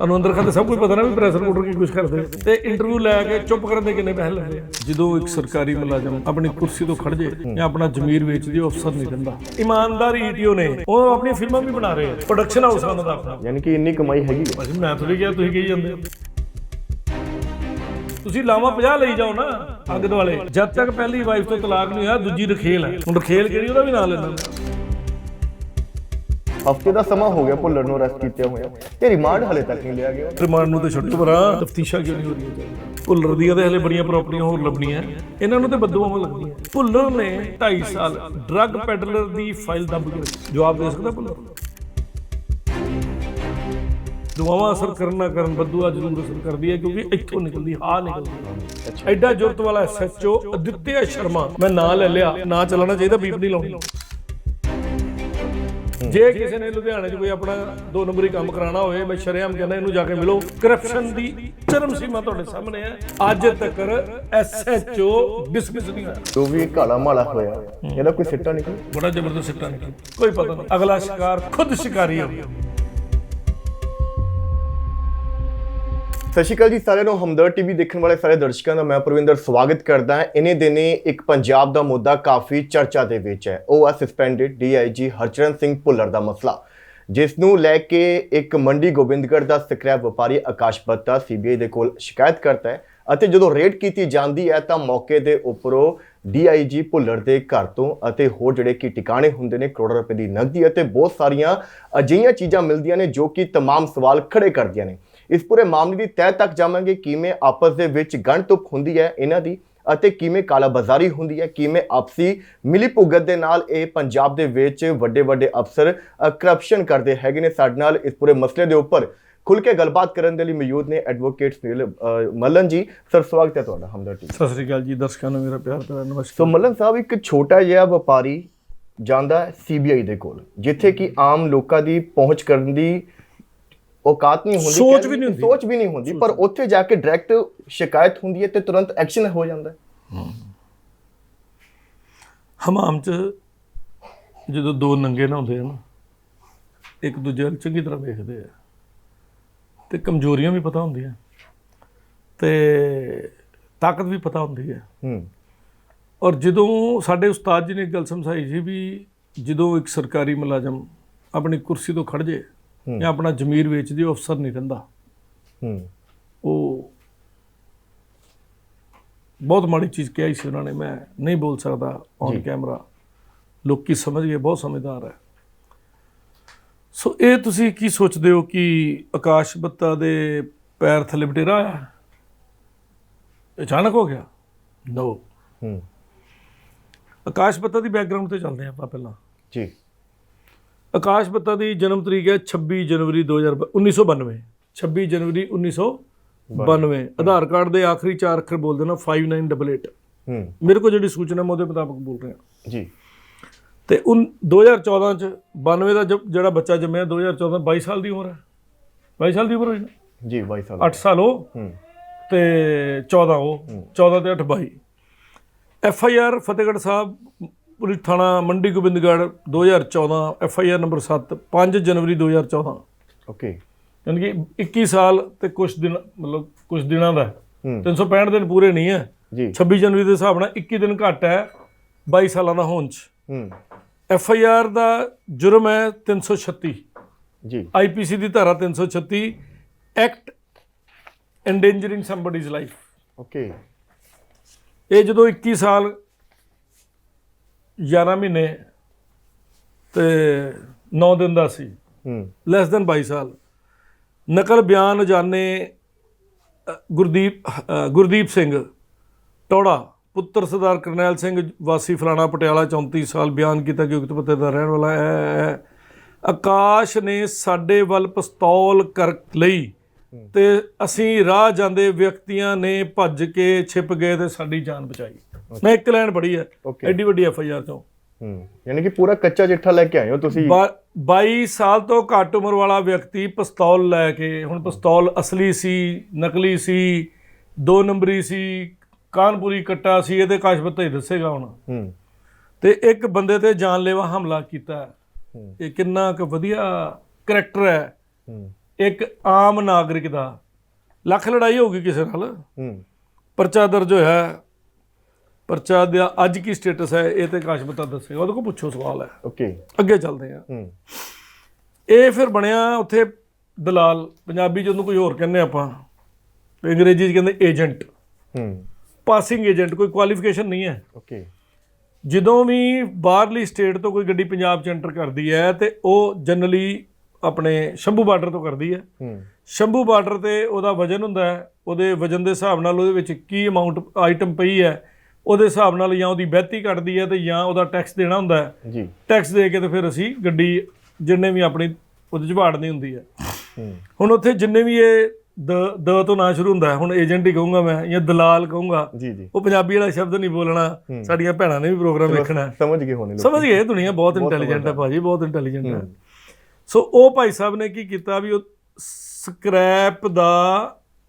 ਤੁਹਾਨੂੰ ਅੰਦਰ ਖਾਤੇ ਸਭ ਕੁਝ ਪਤਾ ਨਾ ਵੀ ਪ੍ਰੈਸ ਰਿਪੋਰਟਰ ਕੀ ਕੁਝ ਕਰਦੇ ਤੇ ਇੰਟਰਵਿਊ ਲੈ ਕੇ ਚੁੱਪ ਕਰਨ ਦੇ ਕਿੰਨੇ ਪੈਸੇ ਲੈਂਦੇ ਜਦੋਂ ਇੱਕ ਸਰਕਾਰੀ ਮੁਲਾਜ਼ਮ ਆਪਣੀ ਕੁਰਸੀ ਤੋਂ ਖੜ ਜੇ ਜਾਂ ਆਪਣਾ ਜ਼ਮੀਰ ਵੇਚਦੀ ਉਹ ਅਫਸਰ ਨਹੀਂ ਦਿੰਦਾ। ਇਮਾਨਦਾਰੀ ਈਟੀਓ ਨੇ। ਉਹ ਆਪਣੀ ਫਿਲਮਾਂ ਵੀ ਬਣਾ ਰਹੇ ਆ। ਪ੍ਰੋਡਕਸ਼ਨ ਹਾਊਸ ਉਹਨਾਂ ਦਾ ਆਪਣਾ। ਯਾਨੀ ਕਿ ਇੰਨੀ ਕਮਾਈ ਹੈਗੀ ਹੈ ਭਾਜੀ ਮੈਂ ਥੋੜੀ ਕਿਹਾ ਤੁਸੀਂ ਕਹੀ ਜਾਂਦੇ ਤੁਸੀਂ ਲਾਵਾ 50 ਲਈ ਜਾਓ ਨਾ ਅੱਗ ਦੁਆਲੇ ਜਦ ਤੱਕ ਪਹਿਲੀ ਵਾਈਫ ਤੋਂ ਤਲਾਕ ਨਹੀਂ ਹੋਇਆ ਦੂਜੀ ਰਖੇਲ ਹੈ। ਹੁਣ ਰਖੇਲ ਕਿਹੜੀ ਉਹਦਾ ਵੀ ਨਾਂ ਲੈਣਾ ਹਫ਼ਤੇ ਦਾ ਸਮਾਂ ਹੋ ਗਿਆ ਭੁੱਲਰ ਨੂੰ ਅਰੈਸਟ ਕੀਤੇ ਹੋਏ। ਤੇ ਰਿਮਾਂਡ ਹਲੇ ਤੱਕ ਨਹੀਂ ਲਿਆ ਗਿਆ। ਰਿਮਾਂਡ ਨੂੰ ਤੇ ਛੱਡੋ ਪਰਾਂ ਤਫਤੀਸ਼ਾਂ ਕਿਉਂ ਨਹੀਂ ਹੋ ਰਹੀਆਂ ਭੁੱਲਰ ਦੀਆਂ ਤੇ ਹਲੇ ਬੜੀਆਂ ਪ੍ਰਾਪਰਟੀਆਂ ਹੋਰ ਲੱਭਣੀਆਂ। ਇਹਨਾਂ ਨੂੰ ਤੇ ਬਦਦੁਆਵਾਂ ਲੱਗਦੀਆਂ। ਭੁੱਲਰ ਨੇ 2.5 ਸਾਲ ਡਰੱਗ ਪੈਡਲਰ ਦੀ ਫਾਈਲ ਦੱਬ ਕੇ ਰੱਖੀ। ਜਵਾਬ ਦੇ ਸਕਦਾ ਭੁੱਲਰ? ਦੁਆਵਾਂ ਅਸਰ ਕਰਨ ਨਾ ਕਰਨ ਬਦਦੁਆ ਜ਼ਰੂਰ ਅਸਰ ਕਰਦੀ ਹੈ ਕਿਉਂਕਿ ਇੱਥੋਂ ਨਿਕਲਦੀ ਆ ਨਿਕਲਦੀ। ਹੈ। ਐਡਾ ਜ਼ੁਰਤ ਵਾਲਾ ਐਸਐਚਓ ਅਦਿੱਤਿਆ ਸ਼ਰਮਾ ਮੈਂ ਨਾਂ ਲੈ ਲਿਆ ਨਾਂ ਚੱਲਣਾ ਚਾਹੀਦਾ ਬੀਪ ਨਹੀਂ ਲਾਉਣੀ। ਜੇ ਕਿਸੇ ਨੇ ਲੁਧਿਆਣੇ 'ਚ ਕੋਈ ਆਪਣਾ ਦੋ ਨੰਬਰੀ ਕੰਮ ਕਰਾਉਣਾ ਹੋਵੇ ਮੈਂ ਸ਼ਰੇਆਮ ਕਹਿੰਦਾ ਇਹਨੂੰ ਜਾ ਕੇ ਮਿਲੋ। ਕਰਪਸ਼ਨ ਦੀ ਚਰਮ ਸੀਮਾ ਤੁਹਾਡੇ ਸਾਹਮਣੇ ਹੈ। ਅੱਜ ਤੱਕ ਐਸਐਚਓ ਡਿਸਮਿਸ ਨਹੀਂ ਹੋਇਆ ਜੋ ਵੀ ਕਾਲਾ ਮਾਲਾ ਹੋਇਆ ਇਹਦਾ ਕੋਈ ਸਿੱਟਾ ਨਿਕਲ ਬੜਾ ਜ਼ਬਰਦਸਤ ਸਿੱਟਾ ਨਿਕਲ ਕੋਈ ਪਤਾ ਨਹੀਂ। ਅਗਲਾ ਸ਼ਿਕਾਰ ਖੁਦ ਸ਼ਿਕਾਰੀ ਹੋ ਸਤਿ ਸ਼੍ਰੀ ਅਕਾਲ ਜੀ ਸਾਰਿਆਂ ਨੂੰ ਹਮਦਰ ਟੀਵੀ ਦੇਖਣ ਵਾਲੇ ਸਾਰੇ ਦਰਸ਼ਕਾਂ ਦਾ ਮੈਂ ਪ੍ਰਵਿੰਦਰ ਸਵਾਗਤ ਕਰਦਾ ਹਾਂ ਇਨੇ ਦਿਨੇ ਇੱਕ ਪੰਜਾਬ ਦਾ ਮੁੱਦਾ ਕਾਫੀ ਚਰਚਾ ਦੇ ਵਿੱਚ ਹੈ ਉਹ ਹੈ ਸਸਪੈਂਡਡ ਡੀਆਈਜੀ ਹਰਚਰਨ ਸਿੰਘ ਭੁੱਲਰ ਦਾ ਮਸਲਾ ਜਿਸ ਨੂੰ ਲੈ ਕੇ ਇੱਕ ਮੰਡੀ ਗੋਬਿੰਦਗੜ੍ਹ ਦਾ ਸਕ੍ਰੈਪ ਵਪਾਰੀ ਆਕਾਸ਼ ਬੱਤਾ ਸੀਬੀਆਈ ਦੇ ਕੋਲ ਸ਼ਿਕਾਇਤ ਕਰਦਾ ਹੈ ਅਤੇ ਜਦੋਂ ਰੇਡ ਕੀਤੀ ਜਾਂਦੀ ਹੈ ਤਾਂ ਮੌਕੇ ਦੇ ਉੱਪਰੋਂ ਡੀਆਈਜੀ ਭੁੱਲਰ ਦੇ ਘਰ ਤੋਂ ਅਤੇ ਹੋਰ ਜਿਹੜੇ ਕਿ ਟਿਕਾਣੇ ਹੁੰਦੇ ਨੇ ਕਰੋੜਾਂ ਰੁਪਏ ਦੀ ਨਕਦੀ ਅਤੇ ਬਹੁਤ ਸਾਰੀਆਂ ਅਜਿਹੀਆਂ ਚੀਜ਼ਾਂ ਮਿਲਦੀਆਂ ਨੇ ਜੋ ਕਿ तमाम ਸਵਾਲ ਖੜੇ ਕਰਦੀਆਂ ਨੇ ਇਸ ਪੂਰੇ ਮਾਮਲੇ ਦੀ ਤਹਿ ਤੱਕ ਜਾਵਾਂਗੇ ਕਿਵੇਂ ਆਪਸ ਦੇ ਵਿੱਚ ਗਣਤੁਕ ਹੁੰਦੀ ਹੈ ਇਹਨਾਂ ਦੀ ਅਤੇ ਕਿਵੇਂ ਕਾਲਾਬਾਜ਼ਾਰੀ ਹੁੰਦੀ ਹੈ ਕਿਵੇਂ ਆਪਸੀ ਮਿਲੀ ਭੁਗਤ ਦੇ ਨਾਲ ਇਹ ਪੰਜਾਬ ਦੇ ਵਿੱਚ ਵੱਡੇ ਵੱਡੇ ਅਫਸਰ ਕਰਪਸ਼ਨ ਕਰਦੇ ਹੈਗੇ ਨੇ। ਸਾਡੇ ਨਾਲ ਇਸ ਪੂਰੇ ਮਸਲੇ ਦੇ ਉੱਪਰ ਖੁੱਲ ਕੇ ਗੱਲਬਾਤ ਕਰਨ ਦੇ ਲਈ ਮੌਜੂਦ ਨੇ ਐਡਵੋਕੇਟ ਸੁਨੀਲ ਮੱਲਨ ਜੀ। ਸਰ ਸਵਾਗਤ ਹੈ ਤੁਹਾਡਾ ਹਮਦਰਦੀ ਸਤਿ ਸ੍ਰੀ ਅਕਾਲ ਜੀ ਦਰਸ਼ਕਾਂ ਨੂੰ ਮੇਰਾ ਪਿਆਰ ਭਰਾ ਸੋ ਨਮਸਕਾਰ ਮੱਲਨ ਸਾਹਿਬ ਇੱਕ ਛੋਟਾ ਜਿਹਾ ਵਪਾਰੀ ਜਾਂਦਾ ਸੀਬੀਆਈ ਦੇ ਕੋਲ ਜਿੱਥੇ ਕਿ ਆਮ ਲੋਕਾਂ ਦੀ ਪਹੁੰਚ ਕਰਨ ਦੀ ਔਕਾਤ ਨਹੀਂ ਹੁੰਦੀ ਸੋਚ ਵੀ ਨਹੀਂ ਹੁੰਦੀ। ਸੋਚ ਵੀ ਨਹੀਂ ਹੁੰਦੀ ਪਰ ਉੱਥੇ ਜਾ ਕੇ ਡਾਇਰੈਕਟ ਸ਼ਿਕਾਇਤ ਹੁੰਦੀ ਹੈ ਤੇ ਤੁਰੰਤ ਐਕਸ਼ਨ ਹੋ ਜਾਂਦਾ ਹੈ। ਹਮਾਮ 'ਚ ਜਦੋਂ ਦੋ ਨੰਗੇ ਨਹਾਉਂਦੇ ਆ ਨਾ ਇੱਕ ਦੂਜੇ ਵੱਲ ਚੰਗੀ ਤਰ੍ਹਾਂ ਵੇਖਦੇ ਆ ਤੇ ਕਮਜ਼ੋਰੀਆਂ ਵੀ ਪਤਾ ਹੁੰਦੀਆਂ ਤੇ ਤਾਕਤ ਵੀ ਪਤਾ ਹੁੰਦੀ ਹੈ। ਹੂੰ। ਔਰ ਜਦੋਂ ਸਾਡੇ ਉਸਤਾਦ ਜੀ ਨੇ ਇੱਕ ਗੱਲ ਸਮਝਾਈ ਸੀ ਵੀ ਜਦੋਂ ਇੱਕ ਸਰਕਾਰੀ ਮੁਲਾਜ਼ਮ ਆਪਣੀ ਕੁਰਸੀ ਤੋਂ ਖੜ ਜੇ ਜਾਂ ਆਪਣਾ ਜ਼ਮੀਰ ਵੇਚਦੀ ਉਹ ਅਫਸਰ ਨਹੀਂ ਰਹਿੰਦਾ। ਹੂੰ। ਉਹ ਬਹੁਤ ਮਾੜੀ ਚੀਜ਼ ਕਿਹਾ ਸੀ ਉਹਨਾਂ ਨੇ ਮੈਂ ਨਹੀਂ ਬੋਲ ਸਕਦਾ ਔਨ ਕੈਮਰਾ ਲੋਕੀ ਸਮਝ ਗਏ ਬਹੁਤ ਸਮਝਦਾਰ ਹੈ। ਸੋ ਇਹ ਤੁਸੀਂ ਕੀ ਸੋਚਦੇ ਹੋ ਕਿ ਆਕਾਸ਼ ਬੱਤਾ ਦੇ ਪੈਰ ਥੱਲੇ ਬਟੇਰਾ ਆਇਆ ਅਚਾਨਕ ਹੋ ਗਿਆ? ਨੋ ਹੂੰ। ਆਕਾਸ਼ ਬੱਤਾ ਦੀ ਬੈਕਗ੍ਰਾਉਂਡ ਤੇ ਚੱਲਦੇ ਹਾਂ ਆਪਾਂ ਪਹਿਲਾਂ। ਜੀ। ਆਕਾਸ਼ ਬੱਤਾ ਦੀ ਜਨਮ ਤਰੀਕ ਹੈ 26 ਜਨਵਰੀ 2000 1992 26 ਜਨਵਰੀ 1992 ਆਧਾਰ ਕਾਰਡ ਦੇ ਆਖਰੀ ਚਾਰ ਅੱਖਰ ਬੋਲਦੇ ਨਾ 5988 ਹੂੰ। ਮੇਰੇ ਕੋਲ ਜਿਹੜੀ ਸੂਚਨਾ ਮੈਂ ਉਹਦੇ ਮੁਤਾਬਕ ਬੋਲ ਰਿਹਾ। ਜੀ। ਤੇ ਉਨ 2014 ਚ 92 ਦਾ ਜਿਹੜਾ ਬੱਚਾ ਜੰਮਿਆ 2014 22 ਸਾਲ ਦੀ ਉਮਰ ਹੈ। 22 ਸਾਲ ਦੀ ਉਮਰ ਹੋਈ ਨਾ? ਜੀ ਬਾਈ ਸਾਹਿਬ 8 ਸਾਲ ਉਹ। ਹੂੰ। ਤੇ 14 ਉਹ। 14 ਤੇ 8 22 F I R Fatehgarh Sahib police ਥਾਣਾ Mandi Gobindgarh 2014 F I R number 7 5 ਜਨਵਰੀ 2014 ਓਕੇ। ਯਾਨੀ ਕਿ 21 ਸਾਲ ਤੇ ਕੁਝ ਦਿਨ ਮਤਲਬ ਕੁਝ ਦਿਨਾਂ ਦਾ। ਹੈ। ਹੂੰ 365 ਦਿਨ ਪੂਰੇ ਨਹੀਂ ਹੈ ਜੀ। 26 ਜਨਵਰੀ ਦੇ ਹਿਸਾਬ ਨਾਲ 21 ਦਿਨ ਘੱਟ ਹੈ 22 ਸਾਲਾਂ ਦਾ ਹੋਣ ਚ। ਹੂੰ। ਐਫ ਆਈ ਆਰ ਦਾ ਜੁਰਮ ਹੈ 336 ਜੀ। ਆਈਪੀਸੀ ਦੀ ਧਾਰਾ 336 act endangering somebody's life okay. ਇਹ ਜਦੋਂ 21 ਸਾਲ 11 ਮਹੀਨੇ ਤੇ 9 ਦਿਨ ਦਾ ਸੀ। ਹੂੰ। ਲੈਸ ਦੈਨ 22 ਸਾਲ। ਨਕਲ ਬਿਆਨ ਜਾਣੇ ਗੁਰਦੀਪ ਗੁਰਦੀਪ ਸਿੰਘ ਟੋੜਾ ਪੁੱਤਰ ਸਰਦਾਰ ਕਰਨੈਲ ਸਿੰਘ ਵਾਸੀ ਫਲਾਣਾ ਪਟਿਆਲਾ 34 ਸਾਲ ਬਿਆਨ ਕੀਤਾ ਕਿ ਉਕਤ ਪਤੇ ਦਾ ਰਹਿਣ ਵਾਲਾ ਹੈ। ਆਕਾਸ਼ ਨੇ ਸਾਡੇ ਵੱਲ ਪਿਸਤੌਲ ਕਰ ਲਈ ਤੇ ਅਸੀਂ ਰਾਹ ਜਾਂਦੇ ਵਿਅਕਤੀਆਂ ਨੇ ਭੱਜ ਕੇ ਛਿਪ ਗਏ ਤੇ ਸਾਡੀ ਜਾਨ ਬਚਾਈ। ਮੈਂ ਇੱਕ ਲਾਈਨ ਪੜ੍ਹੀ ਹੈ. ਐਡੀ ਵੱਡੀ ਐਫ ਆਈ ਆਰ ਤੋਂ ਹੂੰ ਯਾਨੀ ਕਿ ਪੂਰਾ ਕੱਚਾ ਚਿੱਠਾ ਲੈ ਕੇ ਆਏ ਹੋ ਤੁਸੀਂ। ਬਾ- 22 ਸਾਲ ਤੋਂ ਘੱਟ ਉਮਰ ਵਾਲਾ ਵਿਅਕਤੀ ਪਿਸਤੌਲ ਲੈ ਕੇ ਹੁਣ ਪਿਸਤੌਲ ਅਸਲੀ ਸੀ ਨਕਲੀ ਸੀ ਦੋ ਨੰਬਰੀ ਸੀ ਕਾਨਪੁਰੀ ਕੱਟਾ ਸੀ ਇਹਦੇ ਕਾਸ਼ਬਤਾ ਹੀ ਦੱਸੇਗਾ ਹੁਣ। ਹੂੰ। ਤੇ ਇੱਕ ਬੰਦੇ ਤੇ ਜਾਨਲੇਵਾ ਹਮਲਾ ਕੀਤਾ ਹੂੰ। ਇਹ ਕਿੰਨਾ ਕੁ ਵਧੀਆ ਕਰੈਕਟਰ ਹੈ। ਹੂੰ। ਇੱਕ ਆਮ ਨਾਗਰਿਕ ਦਾ। ਲੱਖ ਲੜਾਈ ਹੋਊਗੀ ਕਿਸੇ ਨਾਲ। ਹੂੰ। ਪਰਚਾ ਦਰਜ ਹੋਇਆ ਹੈ। ਪਰਚਾ ਦਾ ਅੱਜ ਕੀ ਸਟੇਟਸ ਹੈ? ਇਹ ਤੇ ਕਾਸ਼ਮਤਾ ਦੱਸੇਗਾ। ਉਹਦੇ ਕੋਲ ਪੁੱਛੋ ਸਵਾਲ ਹੈ। ਓਕੇ ਅੱਗੇ ਚੱਲਦੇ ਹਾਂ। ਹੂੰ। ਇਹ ਫਿਰ ਬਣਿਆ ਉੱਥੇ ਦਲਾਲ। ਪੰਜਾਬੀ ਉਹਨੂੰ ਕੋਈ ਹੋਰ ਕਹਿੰਦੇ ਆਪਾਂ। ਅੰਗਰੇਜ਼ੀ ਚ ਕਹਿੰਦੇ ਏਜੰਟ ਹੂੰ। ਪਾਸਿੰਗ ਏਜੰਟ ਕੋਈ ਕੁਆਲੀਫਿਕੇਸ਼ਨ ਨਹੀਂ ਹੈ। ਓਕੇ ਜਦੋਂ ਵੀ ਬਾਹਰਲੀ ਸਟੇਟ ਤੋਂ ਕੋਈ ਗੱਡੀ ਪੰਜਾਬ ਚ ਐਂਟਰ ਕਰਦੀ ਹੈ ਤੇ ਉਹ ਜਨਰਲੀ ਆਪਣੇ ਸ਼ੰਭੂ ਬਾਰਡਰ ਤੋਂ ਕਰਦੀ ਹੈ। ਹੂੰ। ਸ਼ੰਭੂ ਬਾਰਡਰ ਤੇ ਉਹਦਾ ਵਜਨ ਹੁੰਦਾ ਹੈ। ਉਹਦੇ ਵਜਨ ਦੇ ਹਿਸਾਬ ਨਾਲ ਉਹਦੇ ਵਿੱਚ ਕੀ ਅਮਾਉਂਟ ਆਈਟਮ ਪਈ ਹੈ। ਉਹਦੇ ਹਿਸਾਬ ਨਾਲ ਜਾਂ ਉਹਦੀ ਬਹਿਤੀ ਕੱਟਦੀ ਹੈ ਤੇ ਜਾਂ ਉਹਦਾ ਟੈਕਸ ਦੇਣਾ ਹੁੰਦਾ ਹੈ। ਜੀ। ਟੈਕਸ ਦੇ ਕੇ ਤੇ ਫਿਰ ਅਸੀਂ ਗੱਡੀ ਜਿੰਨੇ ਵੀ ਆਪਣੀ ਉਹਦੇ ਚ ਵਾੜਨੀ ਹੁੰਦੀ ਹੈ। ਹੁਣ ਉੱਥੇ ਜਿੰਨੇ ਵੀ ਇਹ ਦ ਦ ਤੋਂ ਨਾਂ ਸ਼ੁਰੂ ਹੁੰਦਾ ਹੁਣ ਏਜੰਟ ਹੀ ਕਹੂੰਗਾ ਮੈਂ ਜਾਂ ਦਲਾਲ ਕਹੂੰਗਾ ਜੀ ਜੀ। ਉਹ ਪੰਜਾਬੀ ਵਾਲਾ ਸ਼ਬਦ ਨਹੀਂ ਬੋਲਣਾ ਸਾਡੀਆਂ ਭੈਣਾਂ ਨੇ ਵੀ ਪ੍ਰੋਗਰਾਮ ਵੇਖਣਾ। ਸਮਝ ਗਏ ਹੋਣੇ ਸਮਝ ਗਏ ਦੁਨੀਆ ਬਹੁਤ ਇੰਟੈਲੀਜੈਂਟ ਹੈ ਭਾਜੀ ਬਹੁਤ ਇੰਟੈਲੀਜੈਂਟ ਹੈ। ਸੋ ਉਹ ਭਾਈ ਸਾਹਿਬ ਨੇ ਕੀ ਕੀਤਾ ਵੀ ਉਹ ਸਕ੍ਰੈਪ ਦਾ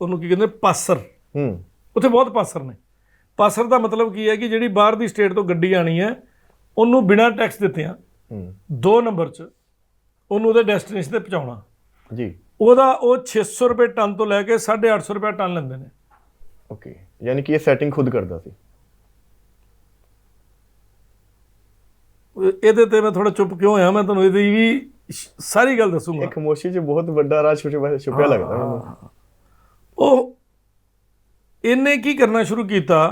ਉਹਨੂੰ ਕੀ ਕਹਿੰਦੇ ਪਾਸਰ। ਹੂੰ। ਉੱਥੇ ਬਹੁਤ ਪਾਸਰ ਨੇ। ਪਾਸਰ ਦਾ ਮਤਲਬ ਕੀ ਹੈ ਕਿ ਜਿਹੜੀ ਬਾਹਰ ਦੀ ਸਟੇਟ ਤੋਂ ਗੱਡੀ ਆਣੀ ਹੈ ਉਹਨੂੰ ਬਿਨਾਂ ਟੈਕਸ ਦਿੱਤਿਆਂ ਦੋ ਨੰਬਰ 'ਚ ਉਹਨੂੰ ਉਹਦੇ ਡੈਸਟੀਨੇਸ਼ਨ ਤੇ ਪਹੁੰਚਾਉਣਾ। ਜੀ। ਉਹਦਾ ਉਹ 600 ਰੁਪਏ ਟਨ ਤੋਂ ਲੈ ਕੇ 850 ਰੁਪਏ ਟਨ ਲੈਂਦੇ ਨੇ। ਓਕੇ। ਯਾਨੀ ਕਿ ਇਹ ਸੈਟਿੰਗ ਖੁਦ ਕਰਦਾ ਸੀ। ਇਹਦੇ ਤੇ ਮੈਂ ਥੋੜਾ ਚੁੱਪ ਕਿਉਂ ਹੋਇਆ? ਮੈਂ ਤੁਹਾਨੂੰ ਇਹਦੀ ਵੀ ਸਾਰੀ ਗੱਲ ਦੱਸੂਗਾ। ਇੱਕ ਖਮੋਸ਼ੀ 'ਚ ਬਹੁਤ ਵੱਡਾ ਰਾਜ ਛੁਪਿਆ ਛੁਪਿਆ ਲੱਗਦਾ। ਉਹ ਇਹਨੇ ਕੀ ਕਰਨਾ ਸ਼ੁਰੂ ਕੀਤਾ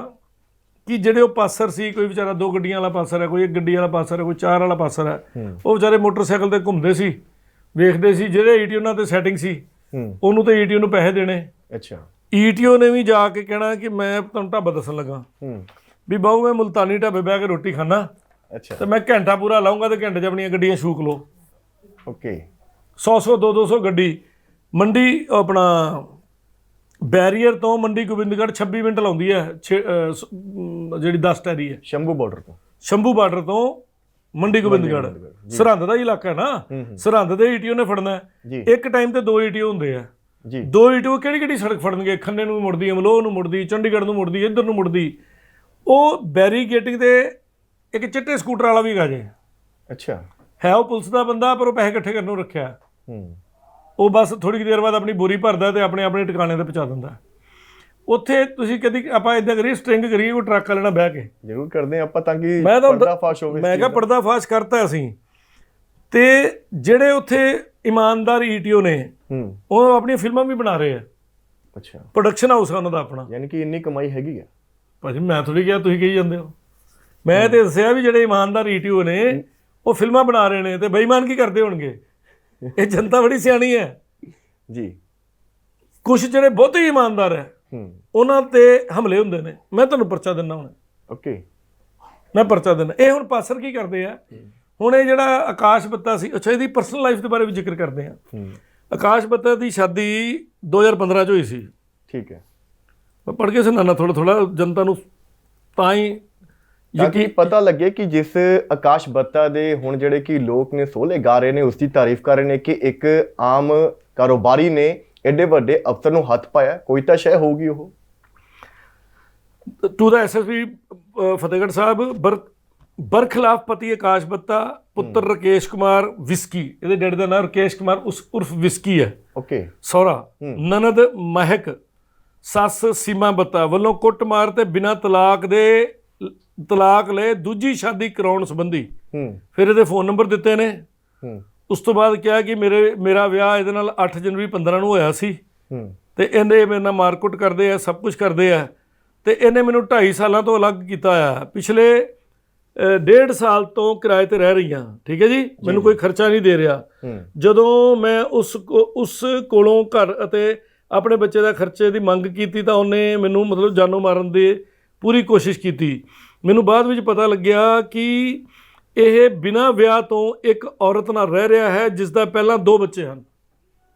ਕਿ ਜਿਹੜੇ ਉਹ ਪਾਸਰ ਸੀ ਕੋਈ ਵਿਚਾਰਾ ਦੋ ਗੱਡੀਆਂ ਵਾਲਾ ਪਾਸਰ ਹੈ ਕੋਈ ਇੱਕ ਗੱਡੀ ਵਾਲਾ ਪਾਸਰ ਹੈ ਕੋਈ ਚਾਰ ਵਾਲਾ ਪਾਸਰ ਹੈ ਉਹ ਵਿਚਾਰੇ ਮੋਟਰਸਾਈਕਲ ਤੇ ਘੁੰਮਦੇ ਸੀ ਵੇਖਦੇ ਸੀ ਜਿਹੜੇ ਈਟੀ ਉਹਨਾਂ ਤੇ ਸੈਟਿੰਗ ਸੀ ਉਹਨੂੰ ਤੇ ਈਟੀਓ ਨੂੰ ਪੈਸੇ ਦੇਣੇ। ਅੱਛਾ। ਈਟੀਓ ਨੇ ਵੀ ਜਾ ਕੇ ਕਹਿਣਾ ਕਿ ਮੈਂ ਤੁਹਾਨੂੰ ਢਾਬਾ ਦੱਸਣ ਲੱਗਾ। ਵੀ ਬਾਊ ਮੈਂ ਮੁਲਤਾਨੀ ਢਾਬੇ ਬਹਿ ਕੇ ਰੋਟੀ ਖਾਣਾ ਅੱਛਾ। ਤੇ ਮੈਂ ਘੰਟਾ ਪੂਰਾ ਲਾਉਂਗਾ ਤੇ ਘੰਟੇ 'ਚ ਆਪਣੀਆਂ ਗੱਡੀਆਂ ਸ਼ੂਕ ਲਓ। ਓਕੇ। 100 100 200 200 ਗੱਡੀ। ਮੰਡੀ ਆਪਣਾ ਬੈਰੀਅਰ ਤੋਂ ਮੰਡੀ ਗੋਬਿੰਦਗੜ੍ਹ 26 ਮਿੰਟ ਲਾਉਂਦੀ ਹੈ ਜਿਹੜੀ 10 ਟੈਰੀ ਹੈ। ਸ਼ੰਭੂ ਬਾਰਡਰ ਤੋਂ। ਸ਼ੰਭੂ ਬਾਰਡਰ ਤੋਂ ਮੰਡੀ ਗੋਬਿੰਦਗੜ੍ਹ। ਸਰਹੰਦ ਦਾ ਹੀ ਇਲਾਕਾ ਹੈ ਨਾ? ਸਰਹੰਦ ਦੇ ਈਟੀਓ ਨੇ ਫੜਨਾ ਇੱਕ ਟਾਈਮ ਤੇ ਦੋ ਈਟੀਓ ਹੁੰਦੇ ਆ। ਜੀ। ਦੋ ਈਟੀਓ ਕਿਹੜੀ ਕਿਹੜੀ ਸੜਕ ਫੜਨਗੇ? ਖੰਨੇ ਨੂੰ ਮੁੜਦੀ ਅਮਲੋਹ ਨੂੰ ਮੁੜਦੀ ਚੰਡੀਗੜ੍ਹ ਨੂੰ ਮੁੜਦੀ ਇੱਧਰ ਨੂੰ ਮੁੜਦੀ। ਉਹ ਬੈਰੀਗੇਟਿੰਗ ਤੇ ਇੱਕ ਚਿੱਟੇ ਸਕੂਟਰ ਵਾਲਾ ਵੀ ਹੈਗਾ ਜੇ। ਅੱਛਾ। ਹੈ ਉਹ ਪੁਲਿਸ ਦਾ ਬੰਦਾ ਪਰ ਉਹ ਪੈਸੇ ਇਕੱਠੇ ਕਰਨ ਨੂੰ ਰੱਖਿਆ। ਹੂੰ। ਉਹ ਬਸ ਥੋੜੀ ਦੇਰ ਬਾਅਦ ਆਪਣੀ ਬੋਰੀ ਭਰਦਾ ਤੇ ਆਪਣੇ ਆਪਣੇ ਟਿਕਾਣੇ ਤੇ ਪਹੁੰਚਾ ਦਿੰਦਾ। ਉੱਥੇ ਤੁਸੀਂ ਕਦੀ ਆਪਾਂ ਇਦਾਂ ਕਰੀਏ ਸਟ੍ਰਿੰਗ ਕਰੀਏ ਉਹ ਟਰੱਕ ਵਾਲੇ ਨਾਲ ਬਹਿ ਕੇ। ਜ਼ਰੂਰ ਕਰਦੇ ਆਪਾਂ ਤਾਂ ਕਿ ਮੈਂ ਤਾਂ ਪਰਦਾ ਫਾਸ਼ ਹੋਵੇ ਮੈਂ ਕਿਹਾ ਪਰਦਾ ਫਾਸ਼ ਕਰਤਾ ਅਸੀਂ। ਤੇ ਜਿਹੜੇ ਉੱਥੇ ਇਮਾਨਦਾਰ ਈਟੀਓ ਨੇ ਉਹ ਆਪਣੀਆਂ ਫਿਲਮਾਂ ਵੀ ਬਣਾ ਰਹੇ ਆ। ਅੱਛਾ। ਪ੍ਰੋਡਕਸ਼ਨ ਹਾਊਸ ਉਹਨਾਂ ਦਾ ਆਪਣਾ। ਯਾਨੀ ਕਿ ਇੰਨੀ ਕਮਾਈ ਹੈਗੀ ਆ। ਭਾਜੀ ਮੈਂ ਥੋੜੀ ਕਿਹਾ ਤੁਸੀਂ ਕਹੀ ਜਾਂਦੇ ਹੋ। ਮੈਂ ਤੇ ਦੱਸਿਆ ਵੀ ਜਿਹੜੇ ਇਮਾਨਦਾਰ ਈਟੀਓ ਨੇ ਉਹ ਫਿਲਮਾਂ ਬਣਾ ਰਹੇ ਨੇ ਤੇ ਬੇਈਮਾਨ ਕੀ ਕਰਦੇ ਹੋਣਗੇ? ਇਹ ਜਨਤਾ ਬੜੀ ਸਿਆਣੀ ਹੈ। ਜੀ। ਕੁਝ ਜਿਹੜੇ ਬਹੁਤੇ ਹੀ ਇਮਾਨਦਾਰ ਹੈ ਉਹਨਾਂ ਤੇ ਹਮਲੇ ਹੁੰਦੇ ਨੇ। ਮੈਂ ਤੁਹਾਨੂੰ ਪਰਚਾ ਦਿੰਦਾ ਹੁਣ। ਓਕੇ। ਮੈਂ ਪਰਚਾ ਦਿੰਦਾ। ਇਹ ਹੁਣ ਪਾਸਰ ਕੀ ਕਰਦੇ ਆ? ਹੁਣ ਇਹ ਜਿਹੜਾ ਆਕਾਸ਼ ਬੱਤਾ ਸੀ ਅੱਛਾ ਇਹਦੀ ਪਰਸਨਲ ਲਾਈਫ ਦੇ ਬਾਰੇ ਵੀ ਜ਼ਿਕਰ ਕਰਦੇ ਆ। ਹੂੰ। ਆਕਾਸ਼ ਬੱਤਾ ਦੀ ਸ਼ਾਦੀ 2015 ਚ ਹੋਈ ਸੀ। ਠੀਕ ਹੈ। ਮੈਂ ਪੜ੍ਹ ਕੇ ਸੁਣਾਉਣਾ ਥੋੜਾ ਥੋੜਾ ਜਨਤਾ ਨੂੰ ਤਾਂ ਹੀ ਕਿ ਪਤਾ ਲੱਗੇ ਕਿ ਜਿਸ ਆਕਾਸ਼ ਬੱਤਾ ਦੇ ਹੁਣ ਜਿਹੜੇ ਕਿ ਲੋਕ ਨੇ ਸੋਲੇ ਗਾ ਰਹੇ ਨੇ ਉਸ ਦੀ ਤਾਰੀਫ ਕਰ ਰਹੇ ਨੇ ਕਿ ਇੱਕ ਆਮ ਕਾਰੋਬਾਰੀ ਨੇ ਐਡੇ ਵੱਡੇ ਅਫਸਰ ਨੂੰ ਹੱਥ ਪਾਇਆ। ਕੋਈ ਤਾਂ ਸ਼ੈ ਹੋਊਗੀ ਉਹ? ਟੂ ਦਾ ਐਸਐਸਪੀ ਫਤਿਹਗੜ੍ਹ ਸਾਹਿਬ ਬਰ ਬਰਖਲਾਫ ਪਤੀ ਆਕਾਸ਼ ਬੱਤਾ ਪੁੱਤਰ ਰਕੇਸ਼ ਕੁਮਾਰ ਵਿਸਕੀ। ਇਹਦੇ ਡੈਡੀ ਦਾ ਨਾਮ ਰਕੇਸ਼ ਕੁਮਾਰ ਉਸ ਉਰਫ ਵਿਸਕੀ ਹੈ। ਓਕੇ। ਸਹੁਰਾ ਨਨਦ ਮਹਿਕ ਸੱਸ ਸੀਮਾ ਬੱਤਾ ਵੱਲੋਂ ਕੁੱਟਮਾਰ ਤੇ ਬਿਨਾਂ ਤਲਾਕ ਦੇ ਤਲਾਕ ਲਏ ਦੂਜੀ ਸ਼ਾਦੀ ਕਰਾਉਣ ਸੰਬੰਧੀ। ਹੂੰ। ਫਿਰ ਇਹਦੇ ਫੋਨ ਨੰਬਰ ਦਿੱਤੇ ਨੇ। ਹੂੰ। ਉਸ ਤੋਂ ਬਾਅਦ ਕਿਹਾ ਕਿ ਮੇਰੇ ਮੇਰਾ ਵਿਆਹ ਇਹਦੇ ਨਾਲ 8 ਜਨਵਰੀ 15 ਨੂੰ ਹੋਇਆ ਸੀ। ਹੂੰ। ਤੇ ਇਹਨੇ ਮੇਰੇ ਨਾਲ ਮਾਰਕੁੱਟ ਕਰਦੇ ਆ ਸਭ ਕੁਝ ਕਰਦੇ ਆ। ਤੇ ਇਹਨੇ ਮੈਨੂੰ 2.5 ਸਾਲਾਂ ਤੋਂ ਅਲੱਗ ਕੀਤਾ ਆ। ਪਿਛਲੇ ਡੇਢ ਸਾਲ ਤੋਂ ਕਿਰਾਏ ਤੇ ਰਹਿ ਰਹੀ ਹਾਂ ਠੀਕ ਹੈ ਜੀ? ਮੈਨੂੰ ਕੋਈ ਖਰਚਾ ਨਹੀਂ ਦੇ ਰਿਹਾ। ਜਦੋਂ ਮੈਂ ਉਸ ਕੋ- ਉਸ ਕੋਲੋਂ ਘਰ ਅਤੇ ਆਪਣੇ ਬੱਚੇ ਦਾ ਖਰਚੇ ਦੀ ਮੰਗ ਕੀਤੀ ਤਾਂ ਉਹਨੇ ਮੈਨੂੰ ਮਤਲਬ ਜਾਨੋਂ ਮਾਰਨ ਦੀ ਪੂਰੀ ਕੋਸ਼ਿਸ਼ ਕੀਤੀ। ਮੈਨੂੰ ਬਾਅਦ ਵਿੱਚ ਪਤਾ ਲੱਗਿਆ ਕਿ ਇਹ ਬਿਨਾਂ ਵਿਆਹ ਤੋਂ ਇੱਕ ਔਰਤ ਨਾਲ ਰਹਿ ਰਿਹਾ ਹੈ ਜਿਸ ਦਾ ਪਹਿਲਾਂ ਦੋ ਬੱਚੇ ਹਨ।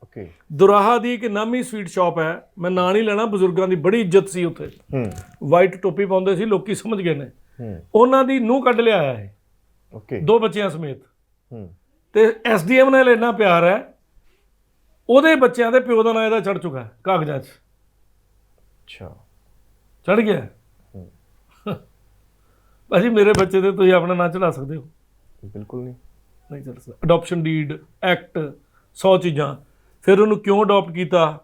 ਓਕੇ ਦੁਰਾਹਾ ਦੀ ਇੱਕ ਨਾਮੀ ਸਵੀਟ ਸ਼ਾਪ ਹੈ। ਮੈਂ ਨਾਂ ਨਹੀਂ ਲੈਣਾ ਬਜ਼ੁਰਗਾਂ ਦੀ ਬੜੀ ਇੱਜ਼ਤ ਸੀ ਉੱਥੇ। ਹੂੰ। ਵਾਈਟ ਟੋਪੀ ਪਾਉਂਦੇ ਸੀ ਲੋਕੀ ਸਮਝ ਗਏ ਨੇ। ਹੂੰ। ਉਹਨਾਂ ਦੀ ਨੂੰਹ ਕੱਢ ਲਿਆ ਹੈ ਓਕੇ ਦੋ ਬੱਚਿਆਂ ਸਮੇਤ। ਹੂੰ। ਤੇ ਐਸਡੀਐਮ ਨਾਲ ਇੰਨਾ ਪਿਆਰ ਹੈ ਉਹਦੇ ਬੱਚਿਆਂ ਦੇ ਪਿਓ ਦਾ ਨਾਂ ਇਹਦਾ ਚੜ ਚੁੱਕਾ ਹੈ ਕਾਗਜ਼ਾਂ 'ਚ। ਅੱਛਾ। ਚੜ ਗਿਆ। ਭਾਜੀ ਮੇਰੇ ਬੱਚੇ ਤੇ ਤੁਸੀਂ ਆਪਣਾ ਨਾਂ ਚੜਾ ਸਕਦੇ ਹੋ। ਬਿਲਕੁਲ ਨਹੀਂ। ਨਹੀਂ ਚੜ ਸਕਦਾ। ਅਡਾਪਸ਼ਨ ਡੀਡ ਐਕਟ 100 ਚੀਜ਼ਾਂ। ਫਿਰ ਉਹਨੂੰ ਕਿਉਂ ਅਡਾਪਟ ਕੀਤਾ?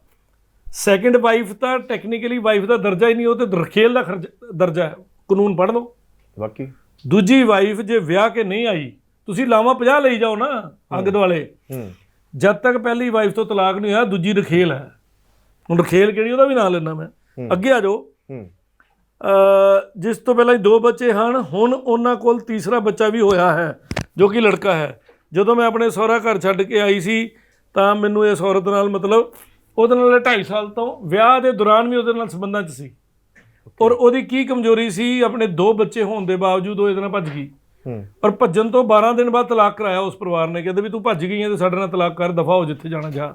ਸੈਕੰਡ ਵਾਈਫ ਤਾਂ ਟੈਕਨੀਕਲੀ ਵਾਈਫ ਦਾ ਦਰਜਾ ਹੀ ਨਹੀਂ ਉਹ ਤੇ ਰਖੇਲ ਦਾ ਦਰਜਾ ਹੈ। ਕਾਨੂੰਨ ਪੜ੍ਹ ਲਓ। ਵਾਕਈ ਦੂਜੀ ਵਾਈਫ ਜੇ ਵਿਆਹ ਕੇ ਨਹੀਂ ਆਈ ਤੁਸੀਂ ਲਾਵਾਂ 50 ਲਈ ਜਾਓ ਨਾ ਅੰਗਦ ਵਾਲੇ। ਜਦ ਤੱਕ ਪਹਿਲੀ ਵਾਈਫ ਤੋਂ ਤਲਾਕ ਨਹੀਂ ਹੋਇਆ ਦੂਜੀ ਰਖੇਲ ਹੈ। ਹੁਣ ਰਖੇਲ ਕਿਹੜੀ ਉਹਦਾ ਵੀ ਨਾਂ ਲੈਣਾ ਮੈਂ। ਅੱਗੇ ਆ ਜਾਓ। ਜਿਸ ਤੋਂ ਪਹਿਲਾਂ ਹੀ ਦੋ ਬੱਚੇ ਹਨ ਹੁਣ ਉਹਨਾਂ ਕੋਲ ਤੀਸਰਾ ਬੱਚਾ ਵੀ ਹੋਇਆ ਹੈ ਜੋ ਕਿ ਲੜਕਾ ਹੈ। ਜਦੋਂ ਮੈਂ ਆਪਣੇ ਸਹੁਰਾ ਘਰ ਛੱਡ ਕੇ ਆਈ ਸੀ ਤਾਂ ਮੈਨੂੰ ਇਸ ਔਰਤ ਨਾਲ ਮਤਲਬ ਉਹਦੇ ਨਾਲ 2.5 ਸਾਲ ਤੋਂ ਵਿਆਹ ਦੇ ਦੌਰਾਨ ਵੀ ਉਹਦੇ ਨਾਲ ਸੰਬੰਧਾਂ 'ਚ ਸੀ। ਔਰ ਉਹਦੀ ਕੀ ਕਮਜ਼ੋਰੀ ਸੀ ਆਪਣੇ ਦੋ ਬੱਚੇ ਹੋਣ ਦੇ ਬਾਵਜੂਦ ਉਹ ਇਹਦੇ ਨਾਲ ਭੱਜ ਗਈ। ਔਰ ਭੱਜਣ ਤੋਂ 12 ਦਿਨ ਬਾਅਦ ਤਲਾਕ ਕਰਾਇਆ ਉਸ ਪਰਿਵਾਰ ਨੇ ਕਹਿੰਦੇ ਵੀ ਤੂੰ ਭੱਜ ਗਈ ਹੈ ਤੇ ਸਾਡੇ ਨਾਲ ਤਲਾਕ ਕਰ ਦਫਾ ਹੋ ਜਿੱਥੇ ਜਾਣਾ ਜਾ।